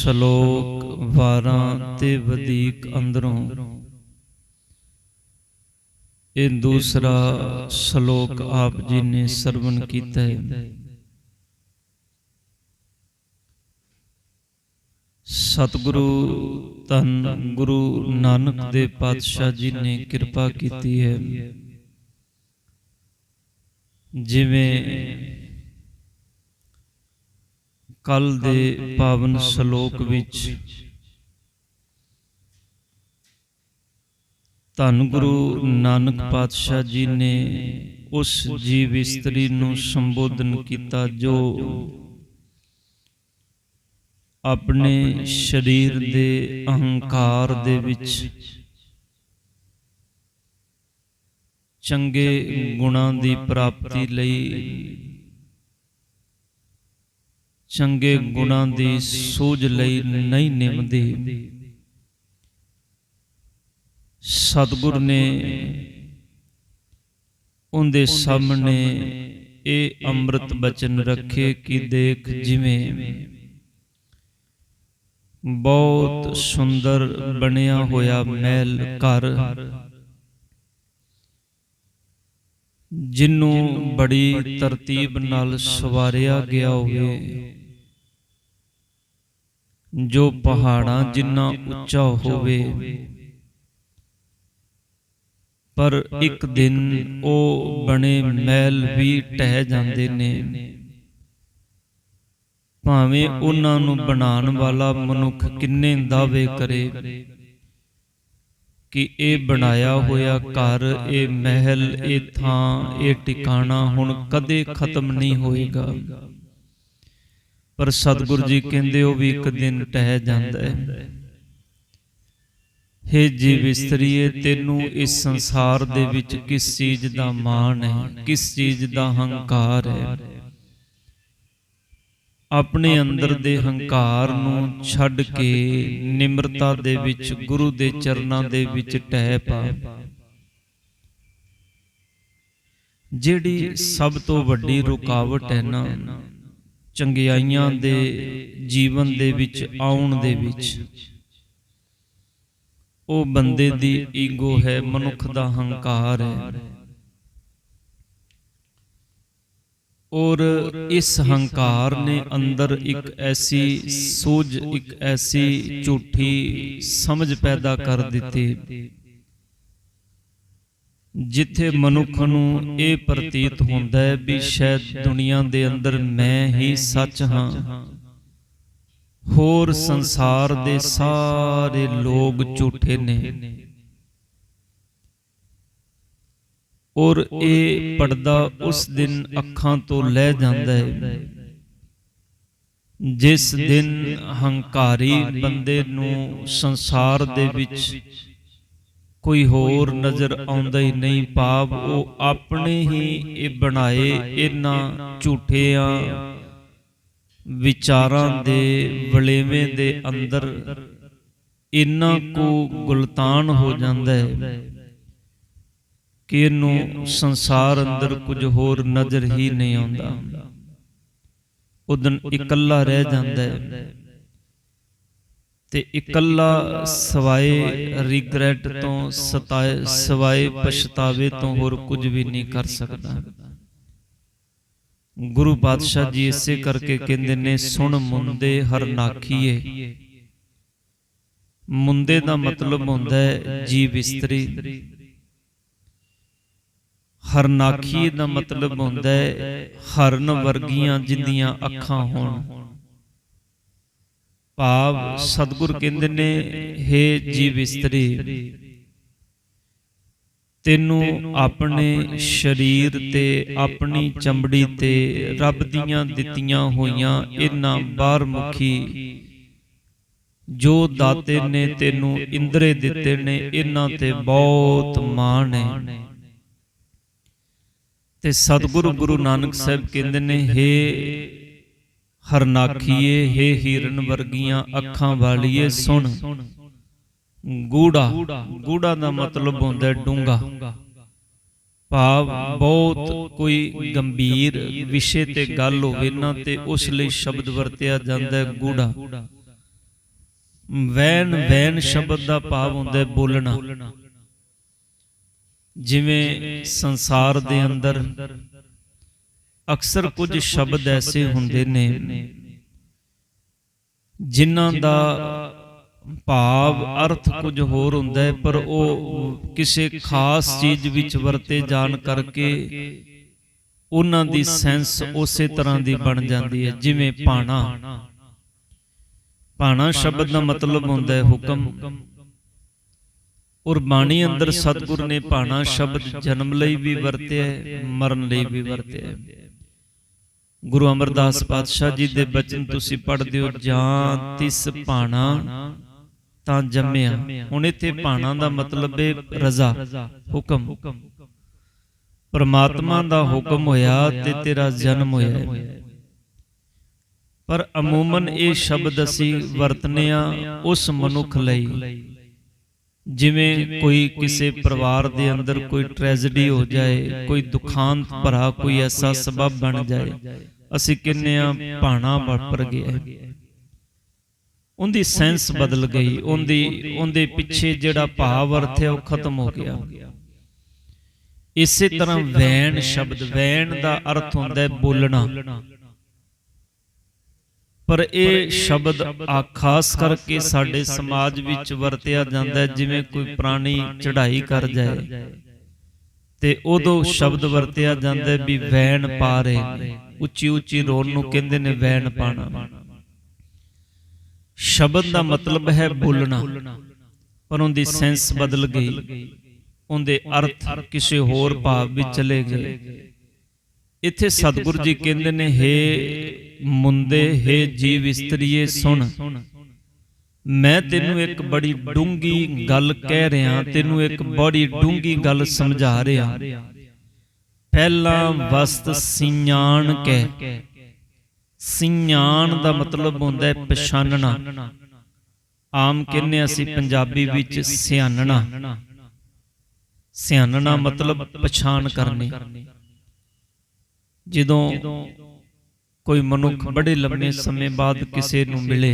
ਸ਼ਲੋਕ 12 ਤੇ ਵਧੇਕ ਅੰਦਰੋਂ। ਇਹ ਦੂਸਰਾ ਸ਼ਲੋਕ ਆਪ ਜੀ ਨੇ ਸਰਵਨ ਕੀਤਾ ਹੈ। ਸਤਿਗੁਰੂ ਧੰਨ ਗੁਰੂ ਨਾਨਕ ਦੇਵ ਪਾਤਸ਼ਾਹ ਜੀ ਨੇ ਕਿਰਪਾ ਕੀਤੀ ਹੈ। ਜਿਵੇਂ ਕੱਲ ਦੇ ਪਾਵਨ ਸ਼ਲੋਕ ਵਿੱਚ ਧੰਨ ਗੁਰੂ ਨਾਨਕ ਪਾਤਸ਼ਾਹ ਜੀ ਨੇ ਉਸ ਜੀਵ ਇਸਤਰੀ ਨੂੰ ਸੰਬੋਧਨ ਕੀਤਾ ਜੋ ਆਪਣੇ ਸਰੀਰ ਦੇ ਅਹੰਕਾਰ ਦੇ ਵਿੱਚ ਚੰਗੇ ਗੁਣਾਂ ਦੀ ਪ੍ਰਾਪਤੀ ਲਈ। ਚੰਗੇ ਗੁਣਾਂ ਦੀ ਸੂਝ ਲਈ ਨਹੀਂ ਨਿਮਦੀ। ਸਤਿਗੁਰ ਨੇ ਉਹਦੇ ਸਾਹਮਣੇ ਇਹ ਅੰਮ੍ਰਿਤ ਬਚਨ ਰੱਖੇ ਕਿ ਦੇਖ ਜਿਵੇਂ ਬਹੁਤ ਸੁੰਦਰ ਬਣਿਆ ਹੋਇਆ ਮਹਿਲ ਘਰ। ਜਿਹਨੂੰ ਬੜੀ ਤਰਤੀਬ ਨਾਲ ਸਵਾਰਿਆ ਗਿਆ ਹੋਵੇ। ਜੋ ਪਹਾੜਾਂ ਜਿੰਨਾ ਉੱਚਾ ਹੋਵੇ। ਪਰ ਇੱਕ ਦਿਨ ਉਹ ਬਣੇ ਮਹਿਲ ਵੀ ਟਹਿ ਜਾਂਦੇ ਨੇ। ਭਾਵੇਂ ਉਹਨਾਂ ਨੂੰ ਬਣਾਉਣ ਵਾਲਾ ਮਨੁੱਖ ਕਿੰਨੇ ਦਾਅਵੇ ਕਰੇ ਕਿ ਇਹ ਬਣਾਇਆ ਹੋਇਆ ਘਰ, ਇਹ ਮਹਿਲ, ਇਹ ਥਾਂ, ਇਹ ਟਿਕਾਣਾ ਹੁਣ ਕਦੇ ਖਤਮ ਨਹੀਂ ਹੋਏਗਾ। ਪਰ ਸਤਿਗੁਰੂ ਜੀ ਕਹਿੰਦੇ ਉਹ ਵੀ ਇੱਕ ਦਿਨ ਟਹਿ ਜਾਂਦਾ ਹੈ। ਹੇ। ਜੀ ਵਿਸਤਰੀਏ ਤੈਨੂੰ ਇਸ ਸੰਸਾਰ ਦੇ ਵਿੱਚ ਕਿਸ ਚੀਜ਼ ਦਾ ਮਾਣ ਹੈ? ਕਿਸ ਚੀਜ਼ ਦਾ ਹੰਕਾਰ ਹੈ? ਆਪਣੇ ਅੰਦਰ ਦੇ ਹੰਕਾਰ ਨੂੰ ਛੱਡ ਕੇ ਨਿਮਰਤਾ ਦੇ ਵਿੱਚ ਗੁਰੂ ਦੇ ਚਰਨਾਂ ਦੇ ਵਿੱਚ ਟਹਿ ਪਾ। ਜਿਹੜੀ ਸਭ ਤੋਂ ਵੱਡੀ ਰੁਕਾਵਟ ਹੈ ਨਾ ਚੰਗਿਆਈਆਂ ਦੇ ਜੀਵਨ ਦੇ ਵਿੱਚ ਆਉਣ ਦੇ ਵਿੱਚ। ਉਹ ਬੰਦੇ ਦੀ ਈਗੋ ਹੈ ਮਨੁੱਖ ਦਾ ਹੰਕਾਰ। ਹੈ ਔਰ ਇਸ ਹੰਕਾਰ ਨੇ ਅੰਦਰ ਇੱਕ ਐਸੀ ਸੋਝ ਇੱਕ ਐਸੀ ਝੂਠੀ ਸਮਝ ਪੈਦਾ ਕਰ ਦਿੱਤੀ। ਜਿੱਥੇ ਮਨੁੱਖ ਨੂੰ ਇਹ ਪ੍ਰਤੀਤ ਹੁੰਦਾ ਹੈ ਵੀ ਸ਼ਾਇਦ ਦੁਨੀਆ ਦੇ ਅੰਦਰ ਮੈਂ ਹੀ ਸੱਚ ਹਾਂ। ਹੋਰ ਸੰਸਾਰ ਦੇ ਸਾਰੇ ਲੋਕ ਝੂਠੇ ਨੇ। ਔਰ ਇਹ ਪਰਦਾ ਉਸ ਦਿਨ ਅੱਖਾਂ ਤੋਂ ਲੈ ਜਾਂਦਾ ਹੈ। ਜਿਸ ਦਿਨ ਹੰਕਾਰੀ ਬੰਦੇ ਨੂੰ ਸੰਸਾਰ ਦੇ ਵਿੱਚ ਕੋਈ ਹੋਰ ਨਜ਼ਰ ਆਉਂਦਾ ਹੀ ਨਹੀਂ ਪਾਪ ਉਹ ਆਪਣੇ ਹੀ ਇਹ ਬਣਾਏ ਇਹਨਾਂ ਝੂਠਿਆਂ ਵਿਚਾਰਾਂ ਦੇ ਵਲੇਵੇਂ ਦੇ ਅੰਦਰ ਇੰਨਾ ਕੋ ਗੁਲਤਾਨ ਹੋ ਜਾਂਦਾ ਹੈ ਕਿ ਇਹਨੂੰ ਸੰਸਾਰ ਅੰਦਰ ਕੁਝ ਹੋਰ ਨਜ਼ਰ ਹੀ ਨਹੀਂ ਆਉਂਦਾ। ਉਦਨ ਇਕੱਲਾ ਰਹਿ ਜਾਂਦਾ ਹੈ। ਤੇ ਇਕੱਲਾ ਸਵਾਏ ਰਿਗਰੈਟ ਤੋਂ ਸਤਾਏ ਸਵਾਏ ਪਛਤਾਵੇ ਤੋਂ ਹੋਰ ਕੁਝ ਵੀ ਨਹੀਂ ਕਰ ਸਕਦਾ। ਗੁਰੂ ਪਾਤਸ਼ਾਹ ਜੀ ਇਸੇ ਕਰਕੇ ਕਹਿੰਦੇ ਨੇ ਸੁਣ ਮੁੰਦੇ ਹਰ ਨਾਖੀਏ। ਮੁੰਦੇ ਦਾ ਮਤਲਬ ਹੁੰਦਾ ਹੈ ਜੀਵ ਇਸਤਰੀ। ਹਰਨਾਖੀ ਦਾ ਮਤਲਬ ਹੁੰਦਾ ਹੈ ਹਰਨ ਵਰਗੀਆਂ ਜਿੰਦੀਆਂ ਅੱਖਾਂ ਹੋਣ। ਭਾਵ ਸਤਿਗੁਰ ਕਹਿੰਦੇ ਨੇ हे ਜੀਵ ਇਸਤਰੀ, ਤੈਨੂੰ ਆਪਣੇ ਸਰੀਰ ਤੇ ਆਪਣੀ ਚਮੜੀ ਤੇ ਰੱਬ ਦੀਆਂ ਦਿੱਤੀਆਂ ਹੋਈਆਂ ਇਹਨਾਂ ਬਾਹਰਮੁਖੀ ਜੋ ਦਾਤੇ ਨੇ ਤੈਨੂੰ ਇੰਦਰੇ ਦਿੱਤੇ ਨੇ, ਇਹਨਾਂ ਤੇ ਬਹੁਤ ਮਾਣ ਹੈ। ਤੇ ਸਤਿਗੁਰੂ ਗੁਰੂ ਨਾਨਕ ਸਾਹਿਬ ਕਹਿੰਦੇ ਨੇ हे ਹਰਨਾਖੀਏ हे ਹੀਰਨ ਵਰਗੀਆਂ ਅੱਖਾਂ ਵਾਲੀਏ ਸੁਣ। ਗੂੜਾ। ਗੂੜਾ। ਦਾ ਮਤਲਬ ਹੁੰਦਾ ਹੈ ਡੂੰਗਾ ਭਾਵ ਬਹੁਤ ਕੋਈ ਗੰਭੀਰ ਵਿਸ਼ੇ ਤੇ ਗੱਲ ਹੋਵੇ ਨਾ ਤੇ ਉਸ ਲਈ ਸ਼ਬਦ ਵਰਤਿਆ ਜਾਂਦਾ ਹੈ ਗੂੜਾ। ਵੈਨ ਵੈਨ ਸ਼ਬਦ ਦਾ ਭਾਵ ਹੁੰਦਾ ਹੈ ਬੋਲਣਾ। ਜਿਵੇਂ ਸੰਸਾਰ ਦੇ ਅੰਦਰ ਅਕਸਰ ਕੁਝ ਸ਼ਬਦ ਐਸੇ ਹੁੰਦੇ ਨੇ ਜਿਨ੍ਹਾਂ ਦਾ ਭਾਵ ਅਰਥ ਕੁਝ ਹੋਰ ਹੁੰਦਾ ਹੈ ਪਰ ਉਹ ਕਿਸੇ ਖਾਸ ਚੀਜ਼ ਵਿੱਚ ਵਰਤੇ ਜਾਣ ਕਰਕੇ ਉਹਨਾਂ ਦੀ ਸੈਂਸ ਉਸੇ ਤਰ੍ਹਾਂ ਦੀ ਬਣ ਜਾਂਦੀ ਹੈ ਜਿਵੇਂ ਪਾਣਾ। ਪਾਣਾ। ਸ਼ਬਦ ਦਾ ਮਤਲਬ ਹੁੰਦਾ ਹੈ ਹੁਕਮ। ਔਰ ਬਾਣੀ ਅੰਦਰ ਸਤਿਗੁਰ ਨੇ ਪਾਣਾ ਸ਼ਬਦ ਜਨਮ ਲਈ ਵੀ ਵਰਤਿਆ ਹੈ ਮਰਨ ਲਈ ਵੀ ਵਰਤਿਆ ਹੈ। ਗੁਰੂ ਅਮਰਦਾਸ ਪਾਤਸ਼ਾਹ ਜੀ ਦੇ ਬਚਨ ਤੁਸੀਂ ਪੜ੍ਹਦੇ ਹੋ ਜਾਂ ਤਿਸ ਪਾਣਾ ਤਾਂ ਜੰਮਿਆ। ਹੁਣ ਇੱਥੇ ਪਾਣਾ ਦਾ ਮਤਲਬ ਹੈ ਰਜ਼ਾ, ਹੁਕਮ। ਪਰਮਾਤਮਾ ਦਾ ਹੁਕਮ ਹੋਇਆ ਤੇ ਤੇਰਾ ਜਨਮ ਹੋਇਆ ਪਰ ਅਮੂਮਨ ਇਹ ਸ਼ਬਦ ਅਸੀਂ ਵਰਤਨੇ ਆ ਉਸ ਮਨੁੱਖ ਲਈ। ਜਿਵੇਂ ਕੋਈ ਕਿਸੇ ਪਰਿਵਾਰ ਦੇ ਅੰਦਰ ਕੋਈ ਟ੍ਰੈਜੇਡੀ ਹੋ ਜਾਏ ਕੋਈ ਦੁਖਾਂਤ ਭਰਾ ਕੋਈ ਐਸਾ ਸਬਬ ਬਣ ਜਾਏ ਅਸੀਂ ਕਹਿੰਨੇ ਆ ਭਾਣਾ ਵਾਪਰ ਗਿਆ। ਉਹਦੀ ਸੈਂਸ ਬਦਲ ਗਈ ਉਹਦੀ ਉਹਦੇ ਪਿੱਛੇ ਜਿਹੜਾ ਭਾਵ ਅਰਥ ਹੈ ਉਹ ਖਤਮ ਹੋ ਗਿਆ। ਇਸੇ ਤਰ੍ਹਾਂ ਵੈਣ ਸ਼ਬਦ ਵੈਣ ਦਾ ਅਰਥ ਹੁੰਦਾ ਹੈ ਬੋਲਣਾ। ਪਰ ਇਹ ਸ਼ਬਦ ਆ ਖਾਸ ਕਰਕੇ ਸਾਡੇ ਸਮਾਜ ਵਿੱਚ ਵਰਤਿਆ ਜਾਂਦਾ ਜਿਵੇਂ ਕੋਈ ਪ੍ਰਾਣੀ ਚੜ੍ਹਾਈ ਕਰ ਜਾਏ। ਤੇ ਉਦੋਂ ਸ਼ਬਦ ਵਰਤਿਆ ਜਾਂਦਾ ਵੀ ਵੈਣ ਪਾ ਰਹੇ ਨੇ ਉੱਚੀ ਉੱਚੀ ਰੋਣ ਨੂੰ ਕਹਿੰਦੇ ਨੇ ਵੈਣ ਪਾਣਾ। ਸ਼ਬਦ ਦਾ ਮਤਲਬ ਹੈ ਬੋਲਣਾ ਪਰ ਉਹਦੀ ਸੈਂਸ ਬਦਲ ਗਈ। ਉਹਦੇ ਅਰਥ ਕਿਸੇ ਹੋਰ ਭਾਵ ਵਿੱਚ ਚਲੇ ਗਏ। ਇੱਥੇ ਸਤਿਗੁਰੂ ਜੀ ਕਹਿੰਦੇ ਨੇ ਹੇ ਮੁੰਦੇ ਹੇ ਜੀਵ ਇਸਤਰੀਏ ਸੁਣ। ਮੈਂ ਤੈਨੂੰ ਇੱਕ ਬੜੀ ਡੂੰਗੀ ਗੱਲ ਕਹਿ ਰਿਹਾ ਤੈਨੂੰ ਇੱਕ ਬੜੀ ਡੂੰਗੀ ਗੱਲ ਸਮਝਾ ਰਿਹਾ। ਪਹਿਲਾ ਵਸਤ ਸਿਆਣ ਕੇ ਸਿਆਣ ਦਾ ਮਤਲਬ ਹੁੰਦਾ ਹੈ ਪਛਾਨਣਾ। ਆਮ ਕਹਿੰਨੇ ਅਸੀਂ ਪੰਜਾਬੀ ਵਿੱਚ ਸਿਆਣਨਾ। ਸਿਆਣਨਾ। ਮਤਲਬ ਪਛਾਣ ਕਰਨੀ। ਜਦੋਂ ਕੋਈ ਮਨੁੱਖ ਬੜੇ ਲੰਮੇ ਸਮੇਂ ਬਾਅਦ ਕਿਸੇ ਨੂੰ ਮਿਲੇ।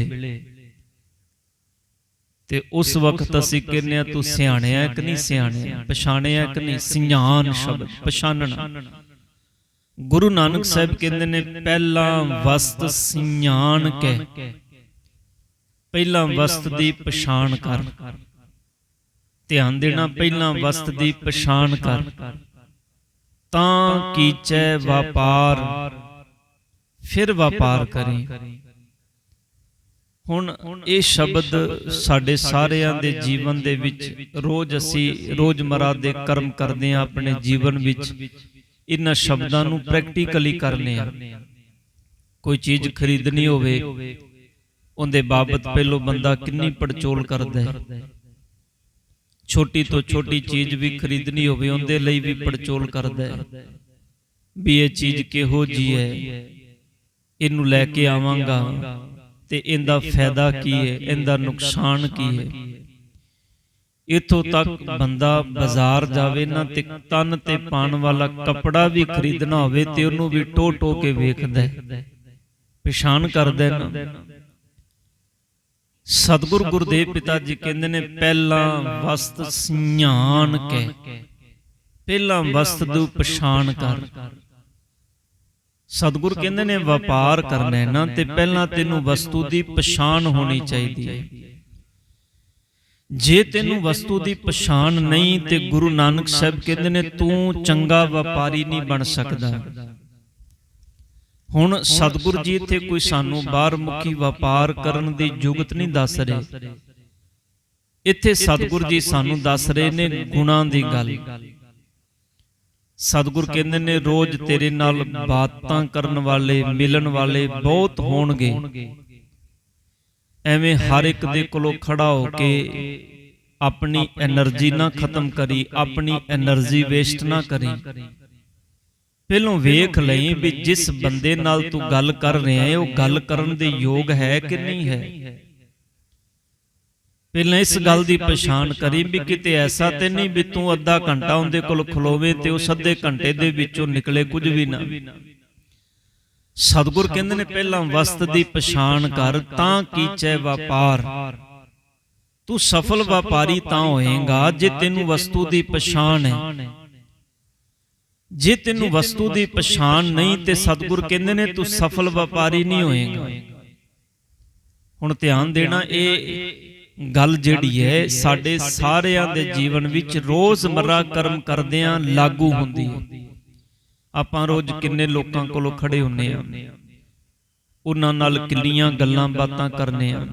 ਤੇ ਉਸ ਵਕਤ ਅਸੀਂ ਕਹਿੰਨੇ ਆ ਤੂੰ ਸਿਆਣਿਆ ਕਿ ਨਹੀਂ ਸਿਆਣਿਆ ਪਛਾਣਿਆ ਕਿ ਨਹੀਂ? ਸਿਆਣ ਸ਼ਬਦ ਪਛਾਨਣਾ ਗੁਰੂ ਨਾਨਕ ਸਾਹਿਬ ਕਹਿੰਦੇ ਨੇ ਪਹਿਲਾ ਵਸਤ ਸਿਆਣ ਕੇ ਪਹਿਲਾ ਵਸਤ ਦੀ ਪਛਾਣ ਕਰ। ਧਿਆਨ ਦੇਣਾ ਪਹਿਲਾਂ ਵਸਤ ਦੀ ਪਛਾਣ ਕਰ। ਤਾਂ ਕੀਚੈ ਵਪਾਰ। ਫਿਰ ਵਪਾਰ ਕਰੀ। ਹੁਣ ਇਹ ਸ਼ਬਦ ਸਾਡੇ ਸਾਰਿਆਂ ਦੇ ਜੀਵਨ ਦੇ ਵਿੱਚ ਰੋਜ਼ ਅਸੀਂ ਰੋਜ਼ਮਰਾ ਦੇ ਕਰਮ ਕਰਦੇ ਆ ਆਪਣੇ ਜੀਵਨ ਵਿੱਚ। ਇਹਨਾਂ ਸ਼ਬਦਾਂ ਨੂੰ ਪ੍ਰੈਕਟੀਕਲੀ ਕਰਨੇ ਆ ਕੋਈ ਚੀਜ਼ ਖਰੀਦਣੀ ਹੋਵੇ ਉਹਦੇ ਬਾਬਤ ਪਹਿਲੋਂ ਬੰਦਾ ਕਿੰਨੀ ਪੜਚੋਲ ਕਰਦਾ ਹੈ। ਛੋਟੀ ਤੋਂ ਛੋਟੀ ਚੀਜ਼ ਵੀ ਖਰੀਦਣੀ ਹੋਵੇ ਉਹਦੇ ਲਈ ਵੀ ਪੜਚੋਲ ਕਰਦਾ ਹੈ। ਵੀ ਇਹ ਚੀਜ਼ ਕਿਹੋ ਜੀ ਹੈ? ਇਹਨੂੰ ਲੈ ਕੇ ਆਵਾਂਗਾ। ਤੇ ਇਹਦਾ ਫਾਇਦਾ ਕੀ ਹੈ? ਇਹਦਾ ਨੁਕਸਾਨ ਕੀ ਹੈ? ਇਥੋਂ ਤੱਕ ਬੰਦਾ ਬਾਜ਼ਾਰ ਜਾਵੇ ਨਾ ਤੇ ਤਨ ਤੇ ਪਾਣ ਵਾਲਾ ਕਪੜਾ ਵੀ ਖਰੀਦਣਾ ਹੋਵੇ ਤੇ ਉਹਨੂੰ ਵੀ ਟੋ ਟੋ ਕੇ ਵੇਖਦਾ ਪਛਾਣ ਕਰਦਾ ਨਾ। ਸਤਿਗੁਰ ਗੁਰਦੇਵ ਪਿਤਾ ਜੀ ਕਹਿੰਦੇ ਨੇ ਪਹਿਲਾ ਵਸਤ ਸਿਆਣ ਕੇ ਪਹਿਲਾ ਵਸਤ ਦੀ ਪਛਾਣ ਕਰ। ਸਤਿਗੁਰ ਕਹਿੰਦੇ ਨੇ ਵਪਾਰ ਕਰਨਾ ਹੈ ਨਾ ਤੇ ਪਹਿਲਾਂ ਤੈਨੂੰ ਵਸਤੂ ਦੀ ਪਛਾਣ ਹੋਣੀ ਚਾਹੀਦੀ ਹੈ। ਜੇ ਤੈਨੂੰ ਵਸਤੂ ਦੀ ਪਛਾਣ ਨਹੀਂ ਤੇ ਗੁਰੂ ਨਾਨਕ ਸਾਹਿਬ ਕਹਿੰਦੇ ਨੇ ਤੂੰ ਚੰਗਾ ਵਪਾਰੀ ਨਹੀਂ ਬਣ ਸਕਦਾ। ਹੁਣ ਸਤਿਗੁਰੂ ਜੀ ਇੱਥੇ ਕੋਈ ਸਾਨੂੰ ਬਾਹਰ ਮੁਖੀ ਵਪਾਰ ਕਰਨ ਦੀ ਜੁਗਤ ਨਹੀਂ ਦੱਸ ਰਹੇ। ਇੱਥੇ ਸਤਿਗੁਰੂ ਜੀ ਸਾਨੂੰ ਦੱਸ ਰਹੇ ਨੇ ਗੁਣਾਂ ਦੀ ਗੱਲ। ਸਤਿਗੁਰ ਕਹਿੰਦੇ ਨੇ ਰੋਜ਼ ਤੇਰੇ ਨਾਲ ਬਾਤਾਂ ਕਰਨ ਵਾਲੇ ਮਿਲਣ ਵਾਲੇ ਬਹੁਤ ਹੋਣਗੇ। ਐਵੇਂ ਹਰ ਇੱਕ ਦੇ ਕੋਲੋਂ ਖੜਾ ਹੋ ਕੇ ਆਪਣੀ એનર્ਜੀ ਨਾ ਖਤਮ ਕਰੀ ਆਪਣੀ એનર્ਜੀ ਵੇਸਟ ਨਾ ਕਰੀ। ਪਹਿਲੋਂ ਵੇਖ ਲਈ ਵੀ ਜਿਸ ਬੰਦੇ ਨਾਲ ਤੂੰ ਗੱਲ ਕਰ ਰਿਹਾ ਹੈ ਉਹ ਗੱਲ ਕਰਨ ਦੇ ਯੋਗ ਹੈ ਕਿ ਨਹੀਂ ਹੈ? ਪਹਿਲਾਂ ਇਸ ਗੱਲ ਦੀ ਪਛਾਣ ਕਰੀ ਵੀ ਕਿਤੇ ਐਸਾ ਤੇ ਨਹੀਂ ਵੀ ਤੂੰ ਅੱਧਾ ਘੰਟਾ ਉਹਦੇ ਕੋਲ ਖਲੋਵੇ ਤੇ ਉਸ ਅੱਧੇ ਘੰਟੇ ਦੇ ਵਿੱਚੋਂ ਨਿਕਲੇ ਕੁਝ ਵੀ ਨਾ। ਸਤਿਗੁਰ ਕਹਿੰਦੇ ਨੇ ਪਹਿਲਾਂ ਵਸਤ ਦੀ ਪਛਾਣ ਕਰ ਤਾਂ ਕੀਚੈ ਵਪਾਰ। ਤੂੰ ਸਫਲ ਵਪਾਰੀ ਤਾਂ ਹੋਏਗਾ ਜੇ ਤੈਨੂੰ ਵਸਤੂ ਦੀ ਪਛਾਣ ਹੈ। ਜੇ ਤੈਨੂੰ ਵਸਤੂ ਦੀ ਪਛਾਣ ਨਹੀਂ ਤੇ ਸਤਿਗੁਰ ਕਹਿੰਦੇ ਨੇ ਤੂੰ ਸਫਲ ਵਪਾਰੀ ਨਹੀਂ ਹੋਏਗਾ। ਹੁਣ ਧਿਆਨ ਦੇਣਾ ਇਹ ਗੱਲ ਜਿਹੜੀ ਹੈ ਸਾਡੇ ਸਾਰਿਆਂ ਦੇ ਜੀਵਨ ਵਿੱਚ ਰੋਜ਼ਮਰਰਾ ਕਰਮ ਕਰਦਿਆਂ ਲਾਗੂ ਹੁੰਦੀ। ਹੈ ਆਪਾਂ ਰੋਜ਼ ਕਿੰਨੇ ਲੋਕਾਂ ਕੋਲੋਂ ਖੜੇ ਹੁੰਨੇ ਆ? ਉਹਨਾਂ ਨਾਲ ਕਿੰਨੀਆਂ ਗੱਲਾਂ ਬਾਤਾਂ ਕਰਨੇ ਆ?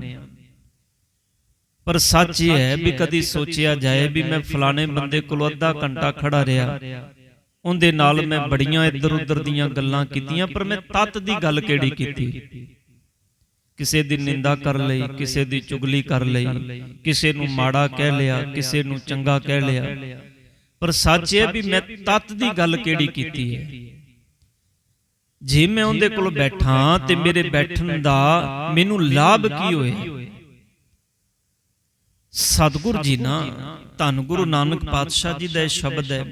ਪਰ ਸੱਚ ਇਹ ਹੈ ਵੀ ਕਦੀ ਸੋਚਿਆ ਜਾਏ ਵੀ ਮੈਂ ਫਲਾਣੇ ਬੰਦੇ ਕੋਲ ਅੱਧਾ ਘੰਟਾ ਖੜਾ ਰਿਹਾ। ਉਹਦੇ ਨਾਲ ਮੈਂ ਬੜੀਆਂ ਇੱਧਰ ਉੱਧਰ ਦੀਆਂ ਗੱਲਾਂ ਕੀਤੀਆਂ ਪਰ ਮੈਂ ਤਤ ਦੀ ਗੱਲ ਕਿਹੜੀ ਕੀਤੀ? ਕਿਸੇ ਦੀ ਨਿੰਦਾ ਕਰ ਲਈ ਕਿਸੇ ਦੀ ਚੁਗਲੀ ਕਰ ਲਈ ਕਿਸੇ ਨੂੰ ਮਾੜਾ ਕਹਿ ਲਿਆ ਕਿਸੇ ਨੂੰ ਚੰਗਾ ਕਹਿ ਲਿਆ। ਪਰ ਸੱਚ ਇਹ ਵੀ ਮੈਂ ਤਤ ਦੀ ਗੱਲ ਕਿਹੜੀ ਕੀਤੀ ਹੈ? ਜੇ ਮੈਂ ਉਹਦੇ ਕੋਲ ਬੈਠਾ ਤੇ ਮੇਰੇ ਬੈਠਣ ਦਾ ਮੈਨੂੰ ਲਾਭ ਕੀ ਹੋਏ? ਸਤਿਗੁਰ ਜੀ ਨਾ ਧੰਨ ਗੁਰੂ ਨਾਨਕ ਪਾਤਸ਼ਾਹ ਜੀ ਦਾ ਇਹ ਸ਼ਬਦ ਹੈ।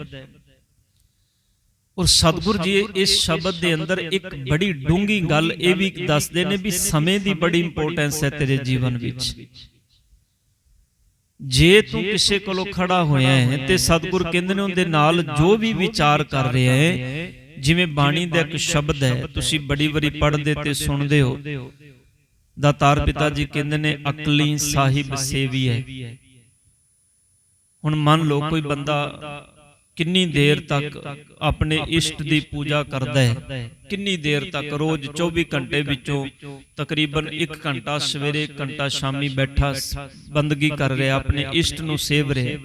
ਔਰ ਸਤਿਗੁਰ ਜੀ ਇਸ ਸ਼ਬਦ ਦੇ ਅੰਦਰ ਇੱਕ ਬੜੀ ਡੂੰਗੀ ਗੱਲ ਇਹ ਵੀ ਦੱਸਦੇ ਨੇ ਵੀ ਸਮੇਂ ਦੀ ਬੜੀ ਇੰਪੋਰਟੈਂਸ ਹੈ ਤੇਰੇ ਜੀਵਨ ਵਿੱਚ। ਜੇ ਤੂੰ ਕਿਸੇ ਕੋਲੋਂ ਖੜਾ ਹੋਇਆ ਹੈ ਤੇ ਸਤਿਗੁਰ ਕਹਿੰਦੇ ਨੇ ਉਹਦੇ ਨਾਲ ਜੋ ਵੀ ਵਿਚਾਰ ਕਰ ਰਿਹਾ ਹੈ ਜਿਵੇਂ ਬਾਣੀ ਦਾ ਇੱਕ ਸ਼ਬਦ ਹੈ ਤੁਸੀਂ ਬੜੀ ਵਾਰੀ ਪੜ੍ਹਦੇ ਤੇ ਸੁਣਦੇ ਹੋ। ਦਾਤਾਰ ਪਿਤਾ ਜੀ ਕਹਿੰਦੇ ਨੇ ਅਕਲੀ ਸਾਹਿਬ ਸੇਵੀ ਹੈ। ਹੁਣ ਮੰਨ ਲਓ ਕੋਈ ਬੰਦਾ ਕਿੰਨੀ ਦੇਰ ਤੱਕ ਆਪਣੇ ਇਸ਼ਟ ਦੀ ਪੂਜਾ ਕਰਦਾ ਹੈ? ਕਿੰਨੀ ਦੇਰ ਤੱਕ? ਰੋਜ਼ 24 ਘੰਟੇ ਵਿੱਚੋਂ ਤਕਰੀਬਨ 1 ਘੰਟਾ ਸਵੇਰੇ 1 ਘੰਟਾ ਸ਼ਾਮੀ ਬੈਠਾ ਬੰਦਗੀ ਕਰ ਰਿਹਾ ਆਪਣੇ ਇਸ਼ਟ ਨੂੰ ਸੇਵ ਰਿਹਾ।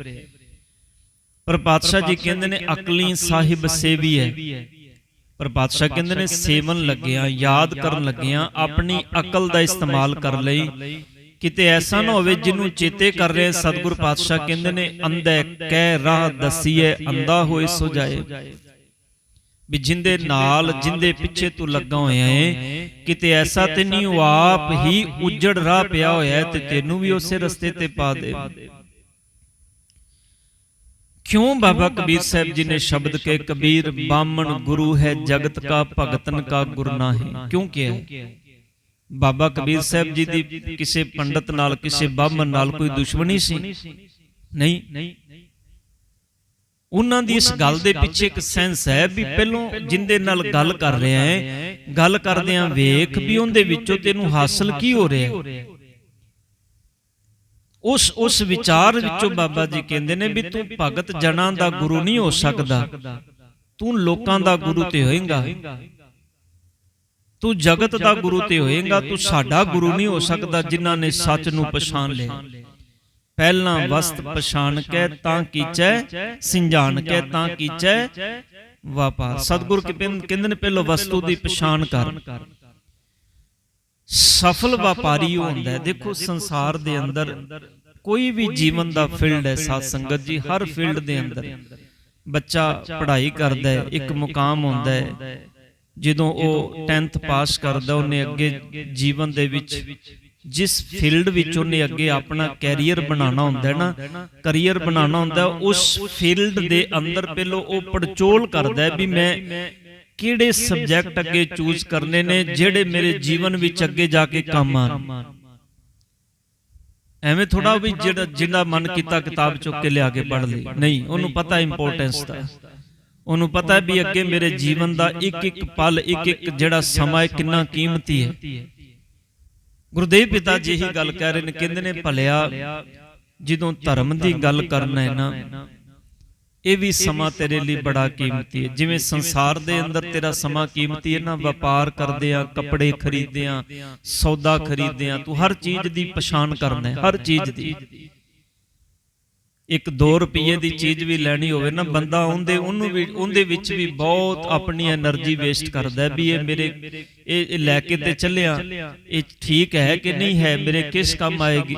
ਪਰ ਪਾਤਸ਼ਾਹ ਜੀ ਕਹਿੰਦੇ ਨੇ ਅਕਲੀ ਸਾਹਿਬ ਸੇਵੀ ਹੈ। ਪਰ ਪਾਤਸ਼ਾਹ ਕਹਿੰਦੇ ਨੇ ਸੇਵਨ ਲੱਗਿਆ ਯਾਦ ਕਰਨ ਲੱਗਿਆ ਆਪਣੀ ਅਕਲ ਦਾ ਇਸਤੇਮਾਲ ਕਰ ਲਈ। ਕਿਤੇ ਐਸਾ ਨਾ ਹੋਵੇ ਜਿਹਨੂੰ ਚੇਤੇ ਕਰ ਰਹੇ ਸਤਿਗੁਰ ਪਾਤਸ਼ਾਹ ਕਹਿੰਦੇ ਨੇ ਅੰਧੇ ਕਹਿ ਰਾਹ ਦਸੀਏ ਅੰਧਾ ਹੋਏ ਸੋ ਜਾਏ। ਵੀ ਜਿੰਦੇ ਨਾਲ ਜਿੰਦੇ ਪਿੱਛੇ ਤੂੰ ਲੱਗਾ ਹੋਇਆ ਏ ਕਿਤੇ ਐਸਾ ਤੇ ਨਹੀਂ ਉਹ ਆਪ ਹੀ ਉਜੜ ਰਾਹ ਪਿਆ ਹੋਇਆ ਤੇ ਤੈਨੂੰ ਵੀ ਉਸੇ ਰਸਤੇ ਤੇ ਪਾ ਦੇ। ਕਿਉਂ ਬਾਬਾ ਕਬੀਰ ਸਾਹਿਬ ਜੀ ਨੇ ਸ਼ਬਦ ਕੇ ਕਬੀਰ ਬਾਮਣ ਗੁਰੂ ਹੈ ਜਗਤ ਕਾ ਭਗਤਨ ਕਾ ਗੁਰ ਨਾਹੀ ਕਿਉਂ ਕਿਹਾ? ਬਾਬਾ ਕਬੀਰ ਸਾਹਿਬ ਜੀ ਦੀ ਕਿਸੇ ਪੰਡਤ ਨਾਲ ਕਿਸੇ ਬਾਮਣ ਨਾਲ ਕੋਈ ਦੁਸ਼ਮਣੀ ਸੀ? ਨਹੀਂ ਉਹਨਾਂ ਦੀ ਇਸ ਗੱਲ ਦੇ ਪਿੱਛੇ ਇੱਕ ਸੈਂਸ ਹੈ ਵੀ ਪਹਿਲੋਂ ਜਿੰਦੇ ਨਾਲ ਗੱਲ ਕਰ ਰਿਹਾ ਹੈ। ਗੱਲ ਕਰਦਿਆਂ ਵੇਖ ਵੀ ਉਹਦੇ ਵਿੱਚੋਂ ਤੈਨੂੰ ਹਾਸਲ ਕੀ ਹੋ ਰਿਹਾ ਉਸ ਉਸ ਵਿਚਾਰ ਵਿੱਚੋਂ ਬਾਬਾ ਜੀ ਕਹਿੰਦੇ ਨੇ ਵੀ ਤੂੰ ਭਗਤ ਜਨਾਂ ਦਾ ਗੁਰੂ ਨਹੀਂ ਹੋ ਸਕਦਾ। ਤੂੰ ਲੋਕਾਂ ਦਾ ਗੁਰੂ ਤੇ ਹੋਏਗਾ। ਤੂੰ ਜਗਤ ਦਾ ਗੁਰੂ ਤੇ ਹੋਏਗਾ ਤੂੰ ਸਾਡਾ ਗੁਰੂ ਨਹੀਂ ਹੋ ਸਕਦਾ ਜਿਨ੍ਹਾਂ ਨੇ ਸੱਚ ਨੂੰ ਪਛਾਣ ਲਿਆ। ਪਹਿਲਾਂ ਵਸਤ ਪਛਾਣ ਕੇ ਤਾਂ ਕੀਚੈ ਸਿੰਜਾਣ ਕੇ ਤਾਂ ਕੀਚੈ। ਵਾਪਾਰ। ਸਤਿਗੁਰ ਕਹਿੰਦੇ ਨੇ ਪਹਿਲਾਂ ਵਸਤੂ ਦੀ ਪਛਾਣ ਕਰ। ਸਫਲ ਵਪਾਰੀ ਹੁੰਦਾ ਹੈ ਦੇਖੋ ਸੰਸਾਰ ਦੇ ਅੰਦਰ ਕੋਈ ਵੀ ਜੀਵਨ ਦਾ ਫੀਲਡ ਹੈ ਸਾਧ ਸੰਗਤ ਜੀ ਹਰ ਫੀਲਡ ਦੇ ਅੰਦਰ। ਬੱਚਾ ਪੜ੍ਹਾਈ ਕਰਦਾ ਹੈ ਇੱਕ ਮੁਕਾਮ ਹੁੰਦਾ ਹੈ। ਜਦੋਂ ਉਹ 10th ਪਾਸ ਕਰਦਾ ਉਹਨੇ ਅੱਗੇ ਜੀਵਨ ਦੇ ਵਿੱਚ ਜਿਸ ਫੀਲਡ ਵਿੱਚ ਉਹਨੇ ਅੱਗੇ ਆਪਣਾ ਕੈਰੀਅਰ ਬਣਾਉਣਾ ਹੁੰਦਾ ਹੈ ਨਾ ਕੈਰੀਅਰ ਬਣਾਉਣਾ ਹੁੰਦਾ ਉਸ ਫੀਲਡ ਦੇ ਅੰਦਰ ਪਹਿਲਾਂ ਉਹ ਪੜਚੋਲ ਕਰਦਾ ਹੈ ਵੀ ਮੈਂ ਕਿਹੜੇ ਸਬਜੈਕਟ ਅੱਗੇ ਚੂਜ਼ ਕਰਨੇ ਨੇ ਜਿਹੜੇ ਮੇਰੇ ਜੀਵਨ ਵਿੱਚ ਅੱਗੇ ਜਾ ਕੇ ਕੰਮ ਆਣ ਐਵੇਂ ਥੋੜਾ ਵੀ ਜਿਹੜਾ ਜਿੰਨਾ ਮਨ ਕੀਤਾ ਕਿਤਾਬ ਚੁੱਕ ਕੇ ਲਿਆ ਕੇ ਪੜ੍ਹ ਲਈ ਨਹੀਂ ਉਹਨੂੰ ਪਤਾ ਇੰਪੋਰਟੈਂਸ ਦਾ। ਉਹਨੂੰ ਪਤਾ ਵੀ ਅੱਗੇ ਮੇਰੇ ਜੀਵਨ ਦਾ ਇੱਕ ਇੱਕ ਪਲ ਇੱਕ ਇੱਕ ਜਿਹੜਾ ਸਮਾਂ ਹੈ ਕਿੰਨਾ ਕੀਮਤੀ ਹੈ। ਗੁਰਦੇਵ ਪਿਤਾ ਜੀ ਹੀ ਗੱਲ ਕਹਿ ਰਹੇ ਨੇ ਕਹਿੰਦੇ ਨੇ ਭਲਿਆ ਜਦੋਂ ਧਰਮ ਦੀ ਗੱਲ ਕਰਨਾ ਹੈ ਨਾ ਇਹ ਵੀ ਸਮਾਂ ਤੇਰੇ ਲਈ ਬੜਾ ਕੀਮਤੀ ਹੈ। ਜਿਵੇਂ ਸੰਸਾਰ ਦੇ ਅੰਦਰ ਤੇਰਾ ਸਮਾਂ ਕੀਮਤੀ ਹੈ ਨਾ ਵਪਾਰ ਕਰਦੇ ਆ ਕੱਪੜੇ ਖਰੀਦਦੇ ਆ ਸੌਦਾ ਖਰੀਦਦੇ ਆ ਤੂੰ ਹਰ ਚੀਜ਼ ਦੀ ਪਛਾਣ ਕਰਨਾ ਹੈ ਹਰ ਚੀਜ਼ ਦੀ। ਇੱਕ 2 ਰੁਪਏ ਦੀ ਚੀਜ਼ ਵੀ ਲੈਣੀ ਹੋਵੇ ਨਾ, ਬੰਦਾ ਉਹਦੇ ਉਹਨੂੰ ਵੀ ਉਹਦੇ ਵਿੱਚ ਵੀ ਬਹੁਤ ਆਪਣੀ એનર્ਜੀ ਵੇਸਟ ਕਰਦਾ ਵੀ ਇਹ ਮੇਰੇ ਇਹ ਲੈ ਕੇ ਤੇ ਚੱਲਿਆ। ਇਹ ਠੀਕ ਹੈ ਕਿ ਨਹੀਂ ਹੈ? ਮੇਰੇ ਕਿਸ ਕੰਮ ਆਏਗੀ?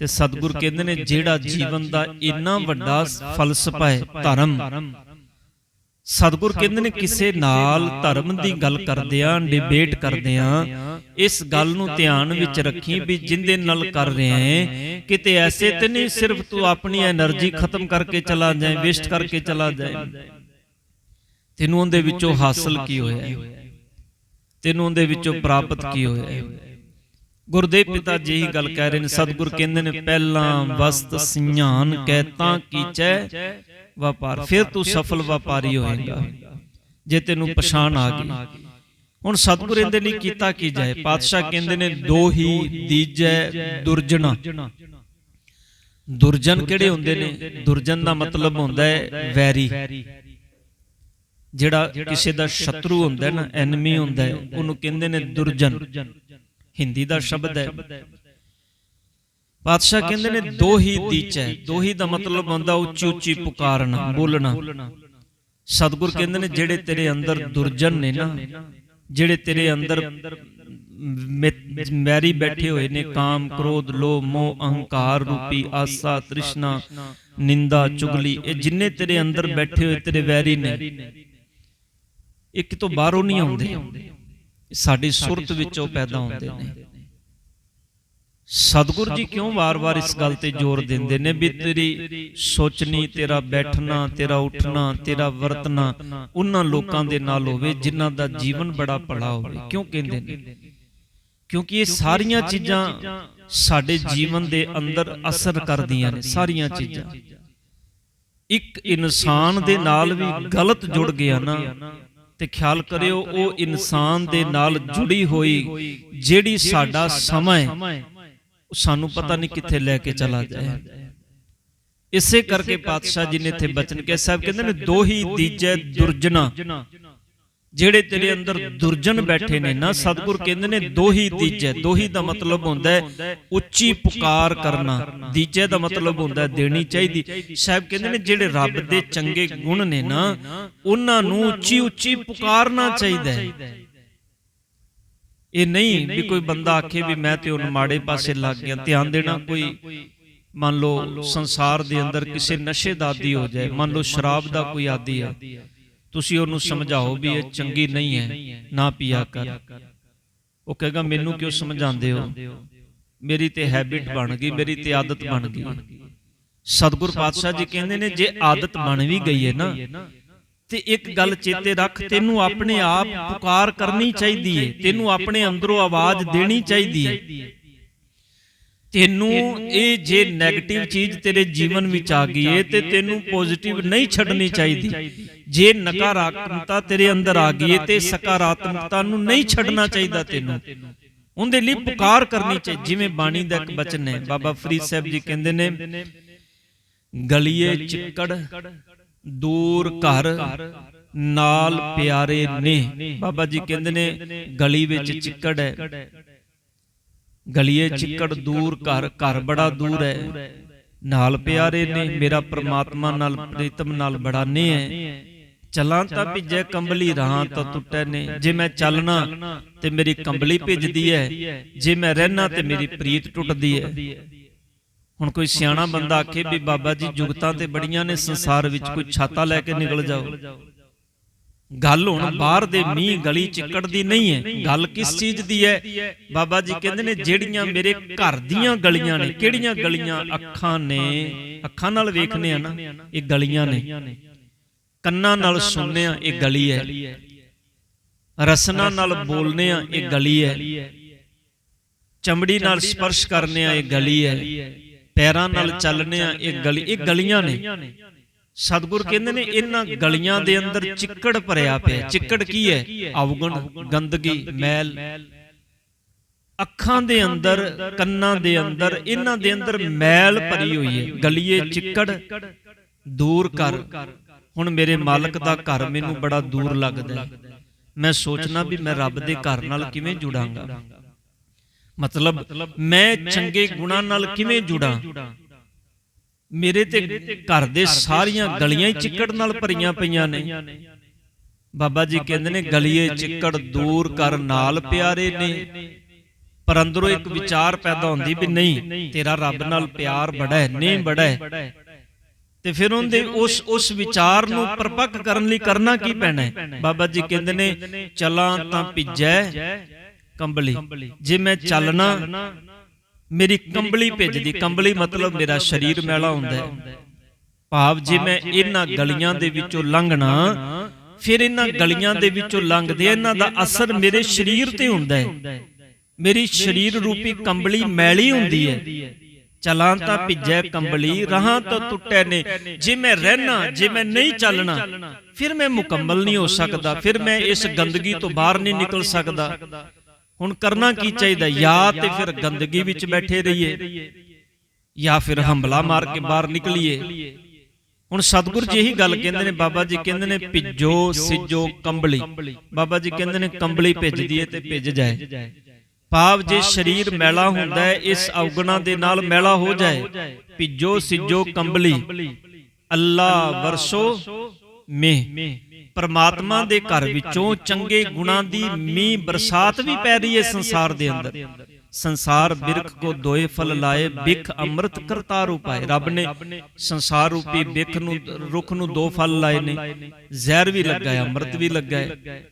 ਤੇ ਸਤਿਗੁਰ ਕਹਿੰਦੇ ਨੇ, ਜਿਹੜਾ ਜੀਵਨ ਦਾ ਇੰਨਾ ਵੱਡਾ ਫਲਸਫਾ ਹੈ, ਧਰਮ। ਸਤਿਗੁਰ ਕਹਿੰਦੇ ਨੇ ਕਿਸੇ ਨਾਲ ਧਰਮ ਦੀ ਗੱਲ ਕਰਦਿਆਂ ਡਿਬੇਟ ਕਰਦਿਆਂ ਇਸ ਗੱਲ ਨੂੰ ਧਿਆਨ ਵਿੱਚ ਰੱਖੀ ਵੀ ਜਿੰਦੇ ਨਾਲ ਕਰ ਰਿਹਾ ਹੈ ਕਿਤੇ ਐਸੇ ਤੇ ਨਹੀਂ ਸਿਰਫ ਤੂੰ ਆਪਣੀ એનર્ਜੀ ਖਤਮ ਕਰਕੇ ਚਲਾ ਜਾਏ ਵੇਸਟ ਕਰਕੇ ਚਲਾ ਜਾਏ। ਤੈਨੂੰ ਉਹਦੇ ਵਿੱਚੋਂ ਹਾਸਲ ਕੀ ਹੋਇਆ? ਤੈਨੂੰ ਉਹਦੇ ਵਿੱਚੋਂ ਪ੍ਰਾਪਤ ਕੀ ਹੋਇਆ? ਗੁਰਦੇਵ ਪਿਤਾ ਜੀ ਹੀ ਗੱਲ ਕਹਿ ਰਹੇ ਨੇ ਸਤਿਗੁਰ ਕਹਿੰਦੇ ਨੇ ਪਹਿਲਾਂ ਵਸਤ ਸਿਆਨ ਕਹਿ ਤਾਂ ਕੀਚੈ ਵਪਾਰ ਫਿਰ ਤੂੰ ਸਫਲ ਵਪਾਰੀ ਹੋਏਗਾ। ਜੇ ਤੈਨੂੰ ਪਛਾਣ ਆ ਗਈ। ਹੁਣ ਸਤਿਗੁਰ ਇਹਦੇ ਲਈ ਕੀਤਾ ਕੀ ਜਾਏ? ਪਾਤਸ਼ਾਹ ਕਹਿੰਦੇ ਨੇ ਦੋ ਹੀ ਦੀਜੈ ਦੁਰਜਣਾ। ਦੁਰਜਨ ਕਿਹੜੇ ਹੁੰਦੇ ਨੇ? ਦੁਰਜਨ ਦਾ ਮਤਲਬ ਹੁੰਦਾ ਹੈ ਵੈਰੀ। ਜਿਹੜਾ ਕਿਸੇ ਦਾ ਸ਼ਤਰੂ ਹੁੰਦਾ ਹੈ ਨਾ ਐਨਮੀ ਹੁੰਦਾ ਹੈ ਉਹਨੂੰ ਕਹਿੰਦੇ ਨੇ ਦੁਰਜਨ। ਹਿੰਦੀ ਦਾ ਸ਼ਬਦ ਹੈ। ਪਾਤਸ਼ਾਹ ਕਹਿੰਦੇ ਨੇ ਦੋ ਹੀ ਦੀਚੈ ਦੋ ਹੀ ਦਾ ਮਤਲਬ ਹੁੰਦਾ ਉੱਚੀ ਉੱਚੀ ਪੁਕਾਰਨਾ ਬੋਲਣਾ। ਸਤਿਗੁਰ ਕਹਿੰਦੇ ਨੇ ਜਿਹੜੇ ਤੇਰੇ ਅੰਦਰ ਦੁਰਜਨ ਨੇ ਨਾ ਜਿਹੜੇ ਤੇਰੇ ਅੰਦਰ ਮੈਰੀ ਬੈਠੇ ਹੋਏ ਨੇ ਕਾਮ ਕ੍ਰੋਧ ਲੋਭ ਮੋਹ ਅਹੰਕਾਰ ਰੂਪੀ ਆਸਾ ਤ੍ਰਿਸ਼ਨਾ ਨਿੰਦਾ ਚੁਗਲੀ ਇਹ ਜਿੰਨੇ ਤੇਰੇ ਅੰਦਰ ਬੈਠੇ ਹੋਏ ਤੇਰੇ ਵੈਰੀ ਨੇ। ਇਹ ਕਿਤੋਂ ਬਾਹਰੋਂ ਨਹੀਂ ਆਉਂਦੇ। ਸਾਡੀ ਸੁਰਤ ਵਿੱਚੋਂ ਪੈਦਾ ਹੁੰਦੇ ਨੇ। ਸਤਿਗੁਰ ਜੀ ਕਿਉਂ ਵਾਰ-ਵਾਰ ਇਸ ਗੱਲ ਤੇ ਜ਼ੋਰ ਦਿੰਦੇ ਨੇ ਵੀ ਤੇਰੀ ਸੋਚਣੀ ਤੇਰਾ ਬੈਠਣਾ ਤੇਰਾ ਉੱਠਣਾ ਤੇਰਾ ਵਰਤਣਾ ਉਹਨਾਂ ਲੋਕਾਂ ਦੇ ਨਾਲ ਹੋਵੇ ਜਿਨ੍ਹਾਂ ਦਾ ਜੀਵਨ ਬੜਾ ਭਲਾ ਹੋਵੇ। ਕਿਉਂ ਕਹਿੰਦੇ ਨੇ? ਕਿਉਂਕਿ ਇਹ ਸਾਰੀਆਂ ਚੀਜ਼ਾਂ ਸਾਡੇ ਜੀਵਨ ਦੇ ਅੰਦਰ ਅਸਰ ਕਰਦੀਆਂ ਨੇ ਸਾਰੀਆਂ ਚੀਜ਼ਾਂ। ਇੱਕ ਇਨਸਾਨ ਦੇ ਨਾਲ ਵੀ ਗਲਤ ਜੁੜ ਗਿਆ ਨਾ ਤੇ ਖਿਆਲ ਕਰਿਓ ਉਹ ਇਨਸਾਨ ਦੇ ਨਾਲ ਜੁੜੀ ਹੋਈ ਜਿਹੜੀ ਸਾਡਾ ਸਮਾਂ ਸਾਨੂੰ ਪਤਾ ਨਹੀਂ ਕਿੱਥੇ ਲੈ ਕੇ ਚਲਾ ਜਾਏ। ਇਸੇ ਕਰਕੇ ਪਾਤਸ਼ਾਹ ਜੀ ਨੇ ਇੱਥੇ ਬਚਨ ਕੇ ਸਾਹਿਬ ਕਹਿੰਦੇ ਨੇ ਦੋ ਹੀ ਦੀਜੈ ਦੁਰਜਨਾ। ਜਿਹੜੇ ਤੇਰੇ ਅੰਦਰ ਦੁਰਜਨ ਬੈਠੇ ਨੇ ਨਾ, ਸਤਿਗੁਰ ਕਹਿੰਦੇ ਨੇ ਦੋ ਦੀਜੈ। ਦੋ ਦਾ ਮਤਲਬ ਹੁੰਦਾ ਹੈ ਉੱਚੀ ਪੁਕਾਰ ਕਰਨਾ। ਦੀਜੈ ਦਾ ਮਤਲਬ ਹੁੰਦਾ ਦੇਣੀ ਚਾਹੀਦੀ। ਸਾਹਿਬ ਕਹਿੰਦੇ ਨੇ, ਜਿਹੜੇ ਰੱਬ ਦੇ ਚੰਗੇ ਗੁਣ ਨੇ ਨਾ, ਉਹਨਾਂ ਨੂੰ ਉੱਚੀ ਉੱਚੀ ਪੁਕਾਰਨਾ ਚਾਹੀਦਾ ਹੈ। ਇਹ ਨਹੀਂ ਵੀ ਕੋਈ ਬੰਦਾ ਆਖੇ ਵੀ ਮੈਂ ਤੇ ਉਹਨ ਮਾੜੇ ਪਾਸੇ ਲੱਗ ਗਿਆ, ਧਿਆਨ ਦੇਣਾ ਕੋਈ। ਮੰਨ ਲਓ ਸੰਸਾਰ ਦੇ ਅੰਦਰ ਕਿਸੇ ਨਸ਼ੇ ਦਾ ਆਦੀ ਹੋ ਜਾਏ, ਮੰਨ ਲਓ ਸ਼ਰਾਬ ਦਾ ਕੋਈ ਆਦੀ ਹੈ ਤੁਸੀਂ ਉਹਨੂੰ ਸਮਝਾਓ ਵੀ ਇਹ ਚੰਗੀ ਨਹੀਂ ਹੈ ਨਾ ਪੀਆ ਕਰ। ਉਹ ਕਹੇਗਾ ਮੈਨੂੰ ਕਿਉਂ ਸਮਝਾਉਂਦੇ ਹੋ? ਮੇਰੀ ਤੇ ਹੈਬਿਟ ਬਣ ਗਈ ਮੇਰੀ ਤੇ ਆਦਤ ਬਣ ਗਈ। ਸਤਿਗੁਰ ਪਾਤਸ਼ਾਹ ਜੀ ਕਹਿੰਦੇ ਨੇ ਜੇ ਆਦਤ ਬਣ ਵੀ ਗਈ ਹੈ ਨਾ ਤੇ ਇੱਕ ਗੱਲ ਚੇਤੇ ਰੱਖ ਤੈਨੂੰ ਆਪਣੇ ਆਪ ਪੁਕਾਰ ਕਰਨੀ ਚਾਹੀਦੀ ਏ ਤੈਨੂੰ ਆਪਣੇ ਅੰਦਰੋਂ ਆਵਾਜ਼ ਦੇਣੀ ਚਾਹੀਦੀ ਏ ਤੈਨੂੰ ਇਹ ਜੇ 네ਗੇਟਿਵ ਚੀਜ਼ ਤੇਰੇ ਜੀਵਨ ਵਿੱਚ ਆ ਗਈ ਏ ਤੇ ਤੈਨੂੰ ਪੋਜ਼ਿਟਿਵ ਨਹੀਂ ਛੱਡਣੀ ਚਾਹੀਦੀ। ਜੇ ਨਕਾਰਾਤਮਕਤਾ ਤੇਰੇ ਅੰਦਰ ਆ ਗਈ ਏ ਤੇ ਸਕਾਰਾਤਮਕਤਾ ਨੂੰ ਨਹੀਂ ਛੱਡਣਾ ਚਾਹੀਦਾ ਤੈਨੂੰ। ਉਹਦੇ ਲਈ ਪੁਕਾਰ ਕਰਨੀ ਚਾਹੀਦੀ ਜਿਵੇਂ ਬਾਣੀ ਦਾ ਇੱਕ ਬਚਨ ਹੈ ਬਾਬਾ ਫਰੀਦ ਸਾਹਿਬ ਜੀ ਕਹਿੰਦੇ ਨੇ ਗਲੀਏ ਚਿੱਕੜ ਦੂਰ ਘਰ ਨਾਲ ਪਿਆਰੇ ਨੇ। ਬਾਬਾ ਜੀ ਕਹਿੰਦੇ ਨੇ ਗਲੀ ਵਿੱਚ ਚਿੱਕੜ ਹੈ। ਗਲੀਏ ਚਿੱਕੜ ਦੂਰ ਘਰ ਘਰ ਬੜਾ ਦੂਰ ਹੈ। ਨਾਲ ਪਿਆਰੇ ਨੇ ਮੇਰਾ ਪ੍ਰਮਾਤਮਾ ਨਾਲ ਪ੍ਰੀਤਮ ਨਾਲ ਬੜਾ ਨੇ ਹੈ। ਚਲਾਂ ਤਾਂ ਭਿੱਜੇ ਕੰਬਲੀ ਰਹਾ ਤਾਂ ਟੁੱਟੇ ਨੇ। ਜੇ ਮੈਂ ਚੱਲਣਾ ਤੇ ਮੇਰੀ ਕੰਬਲੀ ਭਿੱਜਦੀ ਹੈ। ਜੇ ਮੈਂ ਰਹਿਣਾ ਤੇ ਮੇਰੀ ਪ੍ਰੀਤ ਟੁੱਟਦੀ ਹੈ। ਹੁਣ ਕੋਈ ਸਿਆਣਾ ਬੰਦਾ ਆਖੇ ਵੀ ਬਾਬਾ ਜੀ ਜੁਗਤਾਂ ਤੇ ਬੜੀਆਂ ਨੇ ਸੰਸਾਰ ਵਿੱਚ ਕੋਈ ਛਾਤਾ ਲੈ ਕੇ ਨਿਕਲ ਜਾਓ। ਗੱਲ ਹੁਣ ਬਾਹਰ ਦੇ ਮੀਂਹ ਗਲੀ ਚਿੱਕੜ ਦੀ ਨਹੀਂ ਹੈ। ਗੱਲ ਕਿਸ ਚੀਜ਼ ਦੀ ਹੈ? ਬਾਬਾ ਜੀ ਕਹਿੰਦੇ ਨੇ, ਜਿਹੜੀਆਂ ਮੇਰੇ ਘਰ ਦੀਆਂ ਗਲੀਆਂ ਨੇ, ਕਿਹੜੀਆਂ ਗਲੀਆਂ ਅੱਖਾਂ ਨੇ? ਅੱਖਾਂ ਨਾਲ ਵੇਖਨੇ ਆ ਨਾ, ਇਹ ਗਲੀਆਂ ਨੇ। ਕੰਨਾਂ ਨਾਲ ਸੁਣਨੇ ਆ, ਇਹ ਗਲੀ ਹੈ। ਰਸਨਾ ਨਾਲ ਬੋਲਨੇ ਆ, ਇਹ ਗਲੀ ਹੈ। ਚਮੜੀ ਨਾਲ ਸਪਰਸ਼ ਕਰਨੇ ਆ, ਇਹ ਗਲੀ ਹੈ। ਪੈਰਾਂ ਨਾਲ ਚੱਲਨੇ ਆ, ਇਹ ਗਲੀ ਇਹ ਗਲੀਆਂ ਨੇ। ਸਤਿਗੁਰ ਕਹਿੰਦੇ ਨੇ ਇਹਨਾਂ ਗਲੀਆਂ ਦੇ ਅੰਦਰ ਚਿੱਕੜ ਭਰਿਆ ਪਿਆ। ਚਿੱਕੜ ਕੀ ਹੈ? ਅਵਗੁਣ ਗੰਦਗੀ ਮੈਲ। ਅੱਖਾਂ ਦੇ ਅੰਦਰ ਕੰਨਾਂ ਦੇ ਅੰਦਰ ਇਹਨਾਂ ਦੇ ਅੰਦਰ ਮੈਲ ਭਰੀ ਹੋਈ ਹੈ। ਗਲੀਏ ਚਿੱਕੜ ਦੂਰ ਕਰ। ਹੁਣ ਮੇਰੇ ਮਾਲਕ ਦਾ ਘਰ ਮੈਨੂੰ ਬੜਾ ਦੂਰ ਲੱਗਦਾ ਹੈ। ਮੈਂ ਸੋਚਣਾ ਵੀ ਮੈਂ ਰੱਬ ਦੇ ਘਰ ਨਾਲ ਕਿਵੇਂ ਜੁੜਾਂਗਾ? ਮਤਲਬ ਮੈਂ ਚੰਗੇ ਗੁਣਾਂ ਨਾਲ ਕਿਵੇਂ ਜੁੜਾਂ? ਮੇਰੇ ਤੇ ਘਰ ਦੇ ਸਾਰੀਆਂ ਗਲੀਆਂ ਹੀ ਚਿੱਕੜ ਨਾਲ ਭਰੀਆਂ ਪਈਆਂ ਨੇ। ਬਾਬਾ ਜੀ ਕਹਿੰਦੇ ਨੇ ਗਲੀਏ ਚਿੱਕੜ ਦੂਰ ਕਰ ਨਾਲ ਪਿਆਰੇ ਨੇ। ਪਰ ਅੰਦਰੋਂ ਇੱਕ ਵਿਚਾਰ ਪੈਦਾ ਹੁੰਦੀ ਵੀ ਨਹੀਂ ਤੇਰਾ ਰੱਬ ਨਾਲ ਪਿਆਰ ਬੜਾ ਹੈ ਨਹੀਂ ਬੜਾ ਹੈ। ਤੇ ਫਿਰ ਉਹਦੇ ਉਸ ਉਸ ਵਿਚਾਰ ਨੂੰ ਪਰਪੱਕ ਕਰਨ ਲਈ ਕਰਨਾ ਕੀ ਪੈਣਾ ਹੈ? ਬਾਬਾ ਜੀ ਕਹਿੰਦੇ ਨੇ ਚਲਾਂ ਤਾਂ ਭਿੱਜੈ ਕੰਬਲੀ। ਜੇ ਮੈਂ ਚੱਲਣਾ ਮੇਰੀ ਕੰਬਲੀ ਭਿੱਜਦੀ। ਕੰਬਲੀ ਮਤਲਬ ਮੇਰਾ ਸਰੀਰ ਮੈਲਾ ਹੁੰਦਾ ਹੈ। ਭਾਵ ਜੇ ਮੈਂ ਇਹਨਾਂ ਗਲੀਆਂ ਦੇ ਵਿੱਚੋਂ ਲੰਘਣਾ ਫਿਰ ਇਹਨਾਂ ਗਲੀਆਂ ਦੇ ਵਿੱਚੋਂ ਲੰਘਦੇ ਇਹਨਾਂ ਦਾ ਅਸਰ ਮੇਰੇ ਸਰੀਰ ਤੇ ਹੁੰਦਾ ਹੈ। ਮੇਰੀ ਸਰੀਰ ਰੂਪੀ ਕੰਬਲੀ ਮੈਲੀ ਹੁੰਦੀ ਹੈ। ਚਲਾਂ ਤਾਂ ਭਿੱਜੈ ਕੰਬਲੀ ਰਹਾਂ ਤਾਂ ਟੁੱਟੇ ਨੇ। ਜੇ ਮੈਂ ਰਹਿਣਾ ਜੇ ਮੈਂ ਨਹੀਂ ਚੱਲਣਾ ਫਿਰ ਮੈਂ ਮੁਕੰਮਲ ਨਹੀਂ ਹੋ ਸਕਦਾ ਫਿਰ ਮੈਂ ਇਸ ਗੰਦਗੀ ਤੋਂ ਬਾਹਰ ਨਹੀਂ ਨਿਕਲ ਸਕਦਾ। ਹੁਣ ਕਰਨਾ ਕੀ ਚਾਹੀਦਾ? ਜਾਂ ਤੇ ਫਿਰ ਗੰਦਗੀ ਵਿੱਚ ਬੈਠੇ ਰਹੀਏ। ਜਾਂ ਫਿਰ ਹੰਬਲਾ ਮਾਰ ਕੇ ਬਾਹਰ ਨਿਕਲੀਏ। ਹੁਣ ਸਤਿਗੁਰੂ ਜੀ ਇਹੀ ਗੱਲ ਕਹਿੰਦੇ ਨੇ ਬਾਬਾ ਜੀ ਕਹਿੰਦੇ ਨੇ ਭਿੱਜੋ ਸਿੱਜੋ ਕੰਬਲੀ। ਬਾਬਾ ਜੀ ਕਹਿੰਦੇ ਨੇ ਕੰਬਲੀ ਭਿੱਜਦੀ ਏ ਤੇ ਭਿੱਜ ਜਾਏ। ਭਾਵ ਜੇ ਸਰੀਰ ਮੈਲਾ ਹੁੰਦਾ ਹੈ ਇਸ ਔਗਣਾ ਦੇ ਨਾਲ ਮੈਲਾ ਹੋ ਜਾਏ। ਭਿੱਜੋ ਸਿੱਜੋ ਕੰਬਲੀ। ਅੱਲਾ ਵਰਸੋ ਮੇ। ਪਰਮਾਤਮਾ ਦੇ ਘਰ ਵਿੱਚੋਂ ਚੰਗੇ ਗੁਣਾਂ ਦੀ ਮੀਂਹ ਬਰਸਾਤ ਵੀ ਪੈ ਰਹੀ ਹੈ ਸੰਸਾਰ ਦੇ ਅੰਦਰ। ਸੰਸਾਰ ਬਿਰਖ ਕੋ ਦੋਏ ਫਲ ਲਾਏ ਬਿਖ ਅੰਮ੍ਰਿਤ ਕਰਤਾ ਰੂਪਾਏ ਰੱਬ ਨੇ ਸੰਸਾਰ ਰੂਪੀ ਬਿਖ ਨੂੰ ਰੁੱਖ ਨੂੰ ਦੋ ਫਲ ਲਾਏ ਨੇ। ਜ਼ਹਿਰ ਵੀ ਲੱਗਾ ਹੈ ਅੰਮ੍ਰਿਤ ਵੀ ਲੱਗਾ ਹੈ।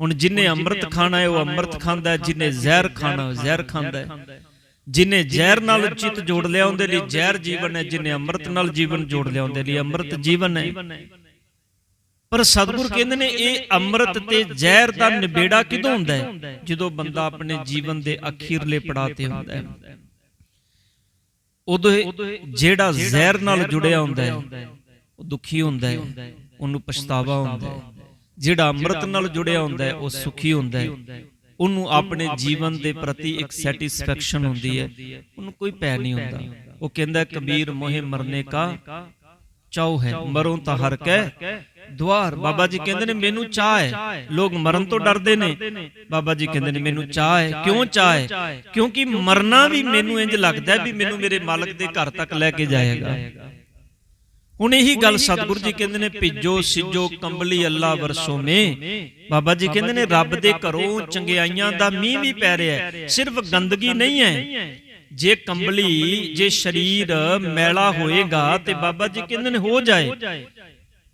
ਹੁਣ ਜਿਨੇ ਅੰਮ੍ਰਿਤ ਖਾਣਾ ਹੈ ਉਹ ਅੰਮ੍ਰਿਤ ਖਾਂਦਾ ਹੈ ਜਿਨੇ ਜ਼ਹਿਰ ਖਾਣਾ ਉਹ ਜ਼ਹਿਰ ਖਾਂਦਾ ਹੈ। ਜਿਨੇ ਜ਼ਹਿਰ ਨਾਲ ਚਿੱਤ ਜੋੜ ਲਿਆ ਉਹਦੇ ਲਈ ਜ਼ਹਿਰ ਜੀਵਨ ਹੈ ਜਿਨੇ ਅੰਮ੍ਰਿਤ ਨਾਲ ਜੀਵਨ ਜੋੜ ਲਿਆ ਉਹਦੇ ਲਈ ਅੰਮ੍ਰਿਤ ਜੀਵਨ ਹੈ। ਪਰ ਸਤਿਗੁਰ ਕਹਿੰਦੇ ਨੇ ਇਹ ਅੰਮ੍ਰਿਤ ਤੇ ਜ਼ਹਿਰ ਦਾ ਨਿਬੇੜਾ ਕਿਦੋਂ ਹੁੰਦਾ ਹੈ? ਜਦੋਂ ਬੰਦਾ ਆਪਣੇ ਜੀਵਨ ਦੇ ਅਖੀਰਲੇ ਪੜਾਅ ਤੇ ਹੁੰਦਾ ਹੈ। ਉਦੋਂ ਜਿਹੜਾ ਜ਼ਹਿਰ ਨਾਲ ਜੁੜਿਆ ਹੁੰਦਾ ਹੈ ਉਹ ਦੁਖੀ ਹੁੰਦਾ ਹੈ ਉਹਨੂੰ ਪਛਤਾਵਾ ਹੁੰਦਾ ਹੈ। ਜਿਹੜਾ ਅੰਮ੍ਰਿਤ ਨਾਲ ਜੁੜਿਆ ਹੁੰਦਾ ਹੈ ਉਹ ਸੁਖੀ ਹੁੰਦਾ ਹੈ। ਉਹਨੂੰ ਆਪਣੇ ਜੀਵਨ ਦੇ ਪ੍ਰਤੀ ਇੱਕ ਸੈਟੀਸਫੈਕਸ਼ਨ ਹੁੰਦੀ ਹੈ। ਉਹਨੂੰ ਕੋਈ ਪੈ ਨਹੀਂ ਹੁੰਦਾ। ਉਹ ਕਹਿੰਦਾ ਕਬੀਰ ਮੋਹਿ ਮਰਨੇ ਕਾ ਚਾਉ ਹੈ ਮਰੋਂ ਤਾਂ ਹਰ ਕੈ ਦੁਆਰ ਬਾਬਾ ਜੀ ਕਹਿੰਦੇ ਨੇ ਮੈਨੂੰ ਚਾਹ ਹੈ। ਲੋਕ ਮਰਨ ਤੋਂ ਡਰਦੇ ਨੇ। ਬਾਬਾ ਜੀ ਕਹਿੰਦੇ ਨੇ ਮੈਨੂੰ ਚਾਹ ਹੈ। ਕਿਉਂ ਚਾਹ ਹੈ? ਕਿਉਂਕਿ ਮਰਨਾ ਵੀ ਮੈਨੂੰ ਇੰਜ ਲੱਗਦਾ ਵੀ ਮੈਨੂੰ ਮੇਰੇ ਮਾਲਕ ਦੇ ਘਰ ਤੱਕ ਲੈ ਕੇ ਜਾਏਗਾ। ਹੁਣ ਇਹੀ ਗੱਲ ਸਤਿਗੁਰੂ ਜੀ ਕਹਿੰਦੇ ਨੇ ਭਿੱਜੋ ਸਿੱਜੋ ਕੰਬਲੀ ਅੱਲਾ ਵਰਸੋ ਮੇ। ਬਾਬਾ ਜੀ ਕਹਿੰਦੇ ਨੇ ਰੱਬ ਦੇ ਘਰੋਂ ਚੰਗਿਆਈਆਂ ਦਾ ਮੀਂਹ ਵੀ ਪੈ ਰਿਹਾ ਹੈ। ਸਿਰਫ ਗੰਦਗੀ ਨਹੀਂ ਹੈ। ਜੇ ਕੰਬਲੀ ਜੇ ਸਰੀਰ ਮੈਲਾ ਹੋਏਗਾ ਤੇ ਬਾਬਾ ਜੀ ਕਹਿੰਦੇ ਨੇ ਹੋ ਜਾਏ।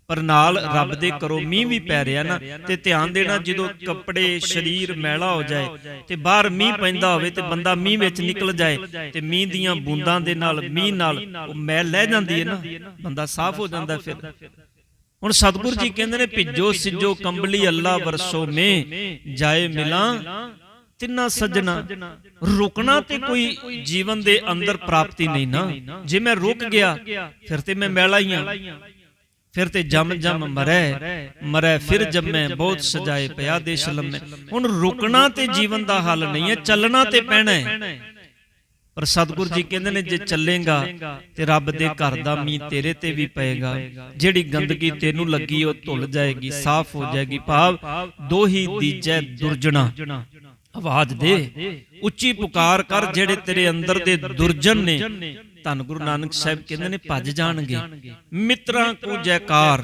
ਪਰ ਨਾਲ ਰੱਬ ਦੇ ਘਰੋਂ ਮੀਂਹ ਵੀ ਪੈ ਰਿਹਾ ਨਾ ਤੇ ਧਿਆਨ ਦੇਣਾ ਜਦੋਂ ਕੱਪੜੇ ਸਰੀਰ ਮੈਲਾ ਹੋ ਜਾਏ ਤੇ ਬਾਹਰ ਮੀਂਹ ਪੈਂਦਾ ਹੋਵੇ ਤੇ ਬੰਦਾ ਮੀਂਹ ਵਿੱਚ ਨਿਕਲ ਜਾਏ ਤੇ ਮੀਂਹ ਦੀਆਂ ਬੂੰਦਾਂ ਦੇ ਨਾਲ ਮੀਂਹ ਨਾਲ ਉਹ ਮੈਲ ਲੈ ਜਾਂਦੀ ਹੈ ਨਾ। ਬੰਦਾ ਸਾਫ਼ ਹੋ ਜਾਂਦਾ ਫਿਰ। ਹੁਣ ਸਤਿਗੁਰੂ ਜੀ ਕਹਿੰਦੇ ਨੇ ਭਿੱਜੋ ਸਿੱਜੋ ਕੰਬਲੀ ਅੱਲਾ ਵਰਸੋ ਮੇ ਜਾਏ ਮਿਲਾਂ ਤਿੰਨਾ ਸੱਜਣਾ ਰੁਕਣਾ ਤੇ ਕੋਈ ਜੀਵਨ ਦੇ ਅੰਦਰ ਪ੍ਰਾਪਤੀ ਨਹੀਂ ਨਾ। ਜੇ ਮੈਂ ਰੁਕ ਗਿਆ ਫਿਰ ਤੇ ਮੈਂ ਮੈਲਾ ਹੀ ਆ। ਫਿਰ ਤੇ ਜਮ ਜਮ ਮਰੈ। ਮਰੈ। ਫਿਰ ਜੰਮੈ ਬਹੁਤ ਸਜਾਏ ਪਿਆ ਦੇਸ਼ ਲੰਮੇ। ਹੁਣ ਰੁਕਣਾ ਤੇ ਜੀਵਨ ਦਾ ਹੱਲ ਨਹੀਂ ਹੈ ਚੱਲਣਾ ਤੇ ਪੈਣਾ ਹੈ। ਪਰ ਸਤਿਗੁਰ ਜੀ ਕਹਿੰਦੇ ਨੇ ਜੇ ਚੱਲੇਗਾ ਤੇ ਰੱਬ ਦੇ ਘਰ ਦਾ ਮੀਂਹ ਤੇਰੇ ਤੇ ਵੀ ਪਏਗਾ। ਜਿਹੜੀ ਗੰਦਗੀ ਤੈਨੂੰ ਲੱਗੀ ਉਹ ਧੁੱਲ ਜਾਏਗੀ ਸਾਫ਼ ਹੋ ਜਾਏਗੀ ਭਾਵ ਦੋਹੀ ਦੀਜੈ ਦੁਰਜਣਾ। ਆਵਾਜ਼ ਦੇ। ਉੱਚੀ ਪੁਕਾਰ ਕਰ ਜਿਹੜੇ ਤੇਰੇ ਅੰਦਰ ਦੇ ਦੁਰਜਨ ਨੇ। ਧੰਨ ਗੁਰੂ ਨਾਨਕ ਸਾਹਿਬ ਕਹਿੰਦੇ ਨੇ, ਭੱਜ ਜਾਣਗੇ। ਮਿੱਤਰਾਂ ਕੋ ਜੈਕਾਰ।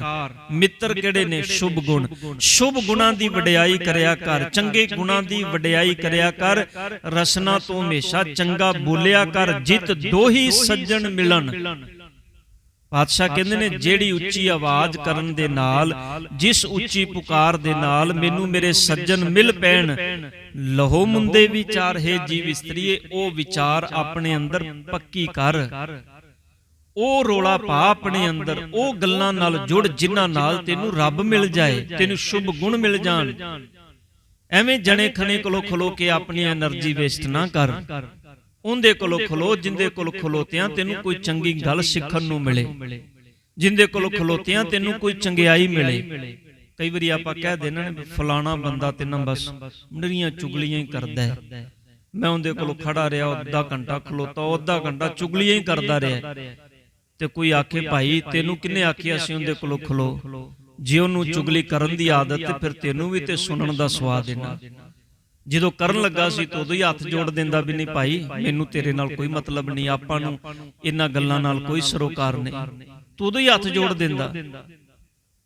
ਮਿੱਤਰ ਕਿਹੜੇ ਨੇ? ਸ਼ੁਭ ਗੁਣ। ਸ਼ੁਭ ਗੁਣਾਂ ਦੀ ਵਡਿਆਈ ਕਰਿਆ ਕਰ। ਚੰਗੇ ਗੁਣਾਂ ਦੀ ਵਡਿਆਈ ਕਰਿਆ ਕਰ। ਰਸਨਾ ਤੋਂ ਹਮੇਸ਼ਾ ਚੰਗਾ ਬੋਲਿਆ ਕਰ। ਜਿਤ ਦੋਹੀ ਸੱਜਣ ਮਿਲਣ। ਪਾਤਸ਼ਾਹ ਕਹਿੰਦੇ ਨੇ ਜਿਹੜੀ ਉੱਚੀ ਆਵਾਜ਼ ਕਰਨ ਦੇ ਨਾਲ ਜਿਸ ਉੱਚੀ ਪੁਕਾਰ ਦੇ ਨਾਲ ਮੈਨੂੰ ਮੇਰੇ ਸੱਜਣ ਮਿਲ ਪੈਣ। ਲਹੋ ਮੁੰਦੇ ਵਿਚਾਰੇ ਜੀਵ ਇਸਤਰੀਏ ਉਹ ਵਿਚਾਰ ਆਪਣੇ ਅੰਦਰ ਪੱਕੀ ਕਰ। ਉਹ ਰੋਲਾ ਪਾ ਆਪਣੇ ਅੰਦਰ। ਉਹ ਗੱਲਾਂ ਨਾਲ ਜੁੜ ਜਿਨ੍ਹਾਂ ਨਾਲ ਤੈਨੂੰ ਰੱਬ ਮਿਲ ਜਾਏ ਤੈਨੂੰ ਸ਼ੁਭ ਗੁਣ ਮਿਲ ਜਾਣ। ਐਵੇਂ ਜਣੇ ਖਣੇ ਕੋਲੋਂ ਖਲੋ ਕੇ ਆਪਣੀ એનર્ਜੀ ਵੇਸਟ ਨਾ ਕਰ। ਉਹਦੇ ਕੋਲੋਂ ਖਲੋ ਜਿੰਦੇ ਕੋਲ ਖਲੋਤਿਆਂ ਤੈਨੂੰ ਕੋਈ ਚੰਗੀ ਗੱਲ ਸਿੱਖਣ ਨੂੰ ਮਿਲੇ। ਜਿੰਦੇ ਕੋਲ ਖਲੋਤਿਆਂ ਤੈਨੂੰ ਕੋਈ ਚੰਗਿਆਈ ਮਿਲੇ। ਕਈ ਵਾਰੀ ਆਪਾਂ ਕਹਿ ਦੇਣਾ ਨੇ ਫਲਾਣਾ ਬੰਦਾ ਤੇ ਨਾ ਬਸ ਨਰੀਆਂ ਚੁਗਲੀਆਂ ਹੀ ਕਰਦਾ ਹੈ। ਮੈਂ ਉਹਦੇ ਕੋਲ ਖੜਾ ਰਿਹਾ ਅੱਧਾ ਘੰਟਾ ਖਲੋਤਾ ਅੱਧਾ ਘੰਟਾ ਚੁਗਲੀਆਂ ਹੀ ਕਰਦਾ ਰਿਹਾ। ਤੇ ਕੋਈ ਆਖੇ ਭਾਈ ਤੈਨੂੰ ਕਿੰਨੇ ਆਖਿਆ ਸੀ ਉਹਦੇ ਕੋਲ ਖਲੋ? ਜੇ ਉਹਨੂੰ ਚੁਗਲੀ ਕਰਨ ਦੀ ਆਦਤ ਤੇ ਫਿਰ ਤੈਨੂੰ ਵੀ ਤੇ ਸੁਣਨ ਦਾ ਸਵਾਦ ਦੇਣਾ। ਜਦੋਂ ਕਰਨ ਲੱਗਾ ਸੀ ਤਾਂ ਉਦੋਂ ਹੀ ਹੱਥ ਜੋੜ ਦਿੰਦਾ ਵੀ ਨਹੀਂ ਭਾਈ ਮੈਨੂੰ ਤੇਰੇ ਨਾਲ ਕੋਈ ਮਤਲਬ ਨਹੀਂ ਆਪਾਂ ਨੂੰ ਇਹਨਾਂ ਗੱਲਾਂ ਨਾਲ ਕੋਈ ਸਰੋਕਾਰ ਨਹੀਂ। ਤੂੰ ਉਦੋਂ ਹੀ ਹੱਥ ਜੋੜ ਦਿੰਦਾ।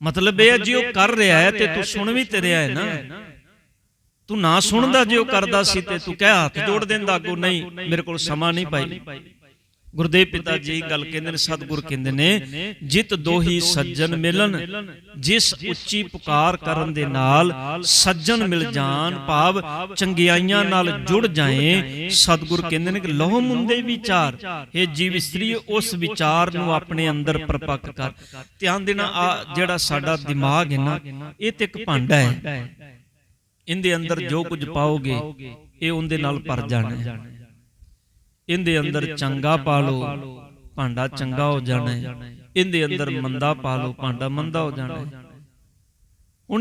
ਮਤਲਬ ਇਹ ਹੈ ਜੇ ਉਹ ਕਰ ਰਿਹਾ ਹੈ ਤੇ ਤੂੰ ਸੁਣ ਵੀ ਤੇ ਰਿਹਾ ਹੈ ਨਾ। ਤੂੰ ਨਾ ਸੁਣਦਾ ਜੇ ਉਹ ਕਰਦਾ ਸੀ ਤੇ ਤੂੰ ਕਹਿ ਹੱਥ ਜੋੜ ਦਿੰਦਾ ਅੱਗੋਂ ਨਹੀਂ ਮੇਰੇ ਕੋਲ ਸਮਾਂ ਨਹੀਂ ਭਾਈ। ਗੁਰਦੇਵ ਪਿਤਾ ਜੀ ਗੱਲ ਕਹਿੰਦੇ ਨੇ, ਸਤਿਗੁਰ ਕਹਿੰਦੇ ਨੇ, ਜਿਤ ਦੋਹੀ ਸੱਜਣ ਮਿਲਣ, ਜਿਸ ਉੱਚੀ ਪੁਕਾਰ ਕਰਨ ਦੇ ਨਾਲ ਸੱਜਣ ਮਿਲ ਜਾਣ, ਭਾਵ ਚੰਗਿਆਈਆਂ ਨਾਲ ਜੁੜ ਜਾਏ। ਸਤਿਗੁਰ ਕਹਿੰਦੇ ਨੇ ਕਿ ਲੋਹ ਮੁੰਦੇ ਵਿਚਾਰ, ਇਹ ਜੀਵ ਇਸਤਰੀ ਉਸ ਵਿਚਾਰ ਨੂੰ ਆਪਣੇ ਅੰਦਰ ਪਰਪੱਕ ਕਰ। ਧਿਆਨ ਦੇਣਾ, ਆ ਜਿਹੜਾ ਸਾਡਾ ਦਿਮਾਗ ਹੈ ਨਾ, ਇਹ ਤੇ ਇੱਕ ਭਾਂਡਾ ਹੈ। ਇਹਦੇ ਅੰਦਰ ਜੋ ਕੁਝ ਪਾਓਗੇ, ਇਹ ਉਹਦੇ ਨਾਲ ਭਰ ਜਾਣਾ ਹੈ। ਇਹਦੇ ਅੰਦਰ ਚੰਗਾ ਪਾ ਲਓ ਭਾਂਡਾ ਚੰਗਾ ਹੋ ਜਾਣਾ। ਹੈ। ਇਹਦੇ ਅੰਦਰ ਮੰਦਾ ਪਾ ਲਓ ਭਾਂਡਾ ਮੰਦਾ ਹੋ ਜਾਣਾ। ਹੈ।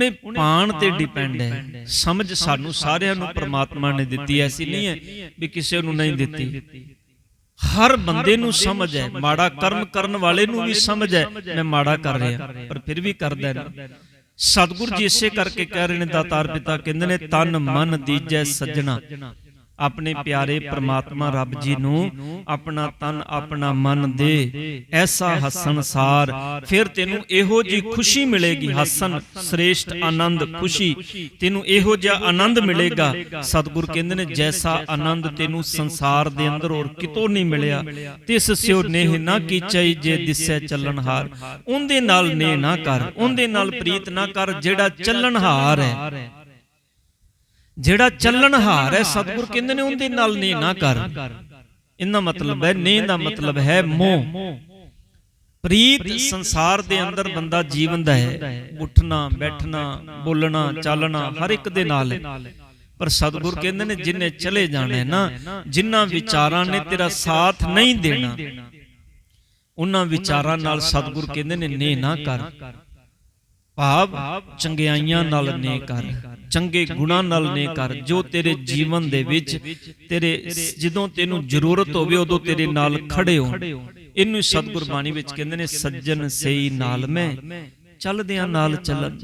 ਇਹ ਪਾਣ ਤੇ ਡਿਪੈਂਡ ਹੈ। ਸਮਝ ਸਾਨੂੰ ਸਾਰਿਆਂ ਨੂੰ ਪ੍ਰਮਾਤਮਾ ਨੇ ਦਿੱਤੀ ਐਸੀ ਨਹੀਂ ਹੈ ਵੀ ਕਿਸੇ ਨੂੰ ਨਹੀਂ ਦਿੱਤੀ। ਹਰ ਬੰਦੇ ਨੂੰ ਸਮਝ ਹੈ ਮਾੜਾ ਕਰਮ ਕਰਨ ਵਾਲੇ ਨੂੰ ਵੀ ਸਮਝ ਹੈ ਮੈਂ ਮਾੜਾ ਕਰ ਰਿਹਾ ਪਰ ਫਿਰ ਵੀ ਕਰਦਾ ਨਾ। ਸਤਿਗੁਰੂ ਜੀ ਇਸੇ ਕਰਕੇ ਕਹਿ ਰਹੇ ਨੇ ਦਾਤਾਰ ਪਿਤਾ ਕਹਿੰਦੇ ਨੇ ਤਨ ਮਨ ਦੀਜੈ ਸੱਜਣਾ। ਆਪਣੇ ਪਿਆਰੇ ਪ੍ਰਮਾਤਮਾ ਰੱਬ ਜੀ ਨੂੰ ਆਪਣਾ ਤਨ ਆਪਣਾ ਮਨ ਦੇ ਐਸਾ ਹੱਸਣ ਸਾਰ ਫਿਰ ਤੈਨੂੰ ਇਹੋ ਜੀ ਖੁਸ਼ੀ ਮਿਲੇਗੀ ਹੱਸਣ ਸ੍ਰੇਸ਼ਟ ਆਨੰਦ ਖੁਸ਼ੀ। ਤੈਨੂੰ ਇਹੋ ਜਿਹਾ ਆਨੰਦ ਮਿਲੇਗਾ ਸਤਿਗੁਰ ਕਹਿੰਦੇ ਨੇ ਜੈਸਾ ਆਨੰਦ ਤੈਨੂੰ ਸੰਸਾਰ ਦੇ ਅੰਦਰ ਹੋਰ ਕਿਤੋਂ ਨਹੀਂ ਮਿਲਿਆ। ਤਿਸ ਸਿਓ ਨੇਹ ਨਾ ਕੀਚਈ ਜੇ ਦਿਸੈ ਚੱਲਣਹਾਰ ਉਹਦੇ ਨਾਲ ਨੇਹ ਨਾ ਕਰ ਉਹਦੇ ਨਾਲ ਪ੍ਰੀਤ ਨਾ ਕਰ ਜਿਹੜਾ ਚੱਲਣਹਾਰ ਹੈ। ਜਿਹੜਾ ਚੱਲਣਹਾਰ ਹੈ ਸਤਿਗੁਰ ਕਹਿੰਦੇ ਨੇ ਉਹਦੇ ਨਾਲ ਨੇ ਨਾ ਕਰ। ਇਹਦਾ ਮਤਲਬ ਹੈ ਨੇ ਦਾ ਮਤਲਬ ਹੈ ਮੋਹ। ਪ੍ਰੀਤ ਸੰਸਾਰ ਦੇ ਅੰਦਰ ਬੰਦਾ ਜੀਵੰਦਾ ਹੈ ਉੱਠਣਾ ਬੈਠਣਾ ਬੋਲਣਾ ਚਾਲਣਾ ਹਰ ਇੱਕ ਦੇ ਨਾਲ ਹੈ। ਪਰ ਸਤਿਗੁਰ ਕਹਿੰਦੇ ਨੇ ਜਿੰਨੇ ਚਲੇ ਜਾਣੇ ਨਾ ਜਿਨ੍ਹਾਂ ਵਿਚਾਰਾਂ ਨੇ ਤੇਰਾ ਸਾਥ ਨਹੀਂ ਦੇਣਾ ਉਹਨਾਂ ਵਿਚਾਰਾਂ ਨਾਲ ਸਤਿਗੁਰ ਕਹਿੰਦੇ ਨੇ ਨੇ ਨਾ ਕਰ। ਭਾਵ ਚੰਗਿਆਈਆਂ ਨਾਲ ਨੇ ਕਰ, ਚੰਗੇ ਗੁਣਾਂ ਨਾਲ ਨੇ ਕਰ, ਜੋ ਤੇਰੇ ਜੀਵਨ ਦੇ ਵਿੱਚ ਤੇਰੇ ਜਦੋਂ ਤੈਨੂੰ ਜ਼ਰੂਰਤ ਹੋਵੇ ਉਦੋਂ ਤੇਰੇ ਨਾਲ ਖੜੇ ਹੋ। ਇਹਨੂੰ ਸਤਿਗੁਰ ਬਾਣੀ ਵਿੱਚ ਕਹਿੰਦੇ ਨੇ, ਸੱਜਣ ਸਈ ਨਾਲ ਮੈਂ, ਚੱਲਦਿਆਂ ਨਾਲ ਚੱਲਣ।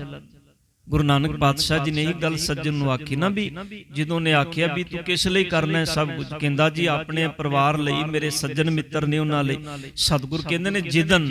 ਗੁਰੂ ਨਾਨਕ ਪਾਤਸ਼ਾਹ ਜੀ ਨੇ ਇਹ ਗੱਲ ਸੱਜਣ ਨੂੰ ਆਖੀ ਨਾ ਵੀ, ਜਦੋਂ ਨੇ ਆਖਿਆ ਵੀ ਤੂੰ ਕਿਸ ਲਈ ਕਰਨਾ ਹੈ, ਸਭ ਕੁਝ ਕਹਿੰਦਾ ਜੀ, ਆਪਣੇ ਪਰਿਵਾਰ ਲਈ, ਮੇਰੇ ਸੱਜਣ ਮਿੱਤਰ ਨੇ ਉਹਨਾਂ ਲਈ। ਸਤਿਗੁਰ ਕਹਿੰਦੇ ਨੇ ਜਿਦਨ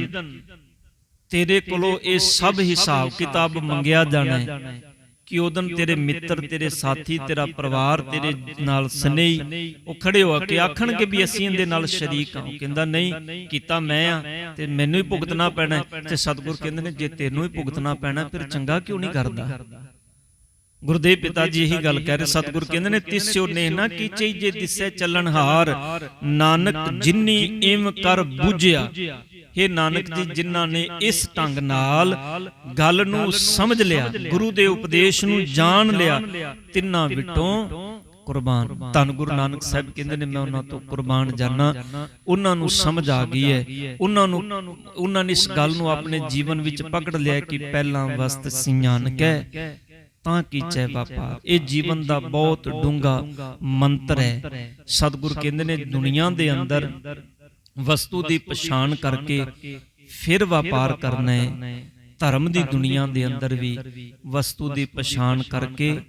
ਤੇਰੇ ਕੋਲੋਂ ਇਹ ਸਭ ਹਿਸਾਬ ਕਿਤਾਬ ਮੰਗਿਆ ਜਾਣਾ ਹੈ ਕਿ ਉਦਨ ਤੇਰੇ ਮਿੱਤਰ ਤੇਰੇ ਸਾਥੀ ਤੇਰਾ ਪਰਿਵਾਰ ਤੇਰੇ ਨਾਲ ਸਨੇਹੀ ਉਹ ਖੜੇ ਹੋ ਕੇ ਆਖਣਗੇ ਵੀ ਅਸੀਂ ਇਹਦੇ ਨਾਲ ਸ਼ਰੀਕ ਹਾਂ। ਕਹਿੰਦਾ ਨਹੀਂ ਕੀਤਾ ਮੈਂ ਆ ਤੇ ਮੈਨੂੰ ਹੀ ਭੁਗਤਣਾ ਪੈਣਾ। ਤੇ ਸਤਿਗੁਰ ਕਹਿੰਦੇ ਨੇ ਜੇ ਤੈਨੂੰ ਹੀ ਭੁਗਤਣਾ ਪੈਣਾ ਫਿਰ ਚੰਗਾ ਕਿਉਂ ਨਹੀਂ ਕਰਦਾ? ਗੁਰਦੇਵ ਪਿਤਾ ਜੀ ਇਹੀ ਗੱਲ ਕਹਿ ਰਹੇ ਸਤਿਗੁਰ ਕਹਿੰਦੇ ਨੇ ਤਿਸਿਓ ਨੇ ਨਾ ਕੀਚੇ ਜੇ ਦਿਸੈ ਚੱਲਣ ਹਾਰ ਨਾਨਕ ਜਿਨੀ ਇਮ ਕਰ ਬੂਝਿਆ ਇਹ ਨਾਨਕ ਜੀ, ਜਿਨ੍ਹਾਂ ਨੇ ਇਸ ਢੰਗ ਨਾਲ ਗੱਲ ਨੂੰ ਸਮਝ ਲਿਆ, ਗੁਰੂ ਦੇ ਉਪਦੇਸ਼ ਨੂੰ ਜਾਣ ਲਿਆ, ਤਿੰਨਾਂ ਵਿਟੋਂ ਕੁਰਬਾਨ। ਧੰਨ ਗੁਰੂ ਨਾਨਕ ਸਾਹਿਬ ਕਹਿੰਦੇ ਨੇ, ਮੈਂ ਉਹਨਾਂ ਤੋਂ ਕੁਰਬਾਨ ਜਾਣਾ ਉਹਨਾਂ ਨੂੰ ਸਮਝ ਆ ਗਈ ਹੈ। ਉਹਨਾਂ ਨੂੰ ਉਹਨਾਂ ਨੇ ਇਸ ਗੱਲ ਨੂੰ ਆਪਣੇ ਜੀਵਨ ਵਿੱਚ ਪਕੜ ਲਿਆ ਕਿ ਪਹਿਲਾਂ ਵਸਤ ਸਿਆਣ ਕੇ ਤਾਂ ਕੀਚੈ ਬਾਪਾ? ਇਹ ਜੀਵਨ ਦਾ ਬਹੁਤ ਡੂੰਗਾ ਮੰਤਰ ਹੈ। ਸਤਿਗੁਰ ਕਹਿੰਦੇ ਨੇ, ਦੁਨੀਆ ਦੇ ਅੰਦਰ ਵਸਤੂ ਦੀ ਪਛਾਣ ਕਰਕੇ ਫਿਰ ਵਪਾਰ ਕਰਨਾ ਹੈ। ਧਰਮ ਦੀ ਦੁਨੀਆ ਦੇ ਅੰਦਰ ਵੀ ਵਸਤੂ ਦੀ ਪਛਾਣ ਕਰਕੇ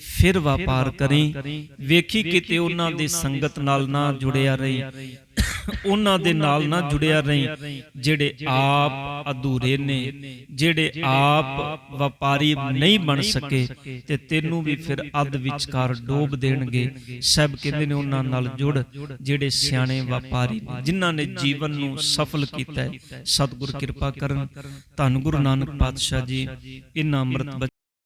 ਫਿਰ ਵਪਾਰ ਕਰੀ। ਵੇਖੀ ਕਿਤੇ ਉਹਨਾਂ ਦੀ ਸੰਗਤ ਨਾਲ ਨਾ ਜੁੜਿਆ ਰਹੀ। ਉਹਨਾਂ ਦੇ ਨਾਲ ਨਾ ਜੁੜਿਆ ਰਹੀ ਜਿਹੜੇ ਆਪ ਅਧੂਰੇ ਨੇ ਜਿਹੜੇ ਆਪ ਵਪਾਰੀ ਨਹੀਂ ਬਣ ਸਕੇ ਤੇ ਤੈਨੂੰ ਵੀ ਫਿਰ ਅੱਧ ਵਿਚਕਾਰ ਡੋਬ ਦੇਣਗੇ। ਸਭ ਕਹਿੰਦੇ ਨੇ ਉਹਨਾਂ ਨਾਲ ਜੁੜ ਜਿਹੜੇ ਸਿਆਣੇ ਵਪਾਰੀ ਜਿਨ੍ਹਾਂ ਨੇ ਜੀਵਨ ਨੂੰ ਸਫਲ ਕੀਤਾ ਸਤਿਗੁਰ ਕਿਰਪਾ ਕਰਨ। ਧੰਨ ਗੁਰੂ ਨਾਨਕ ਪਾਤਸ਼ਾਹ ਜੀ। ਇਹਨਾਂ ਅੰਮ੍ਰਿਤ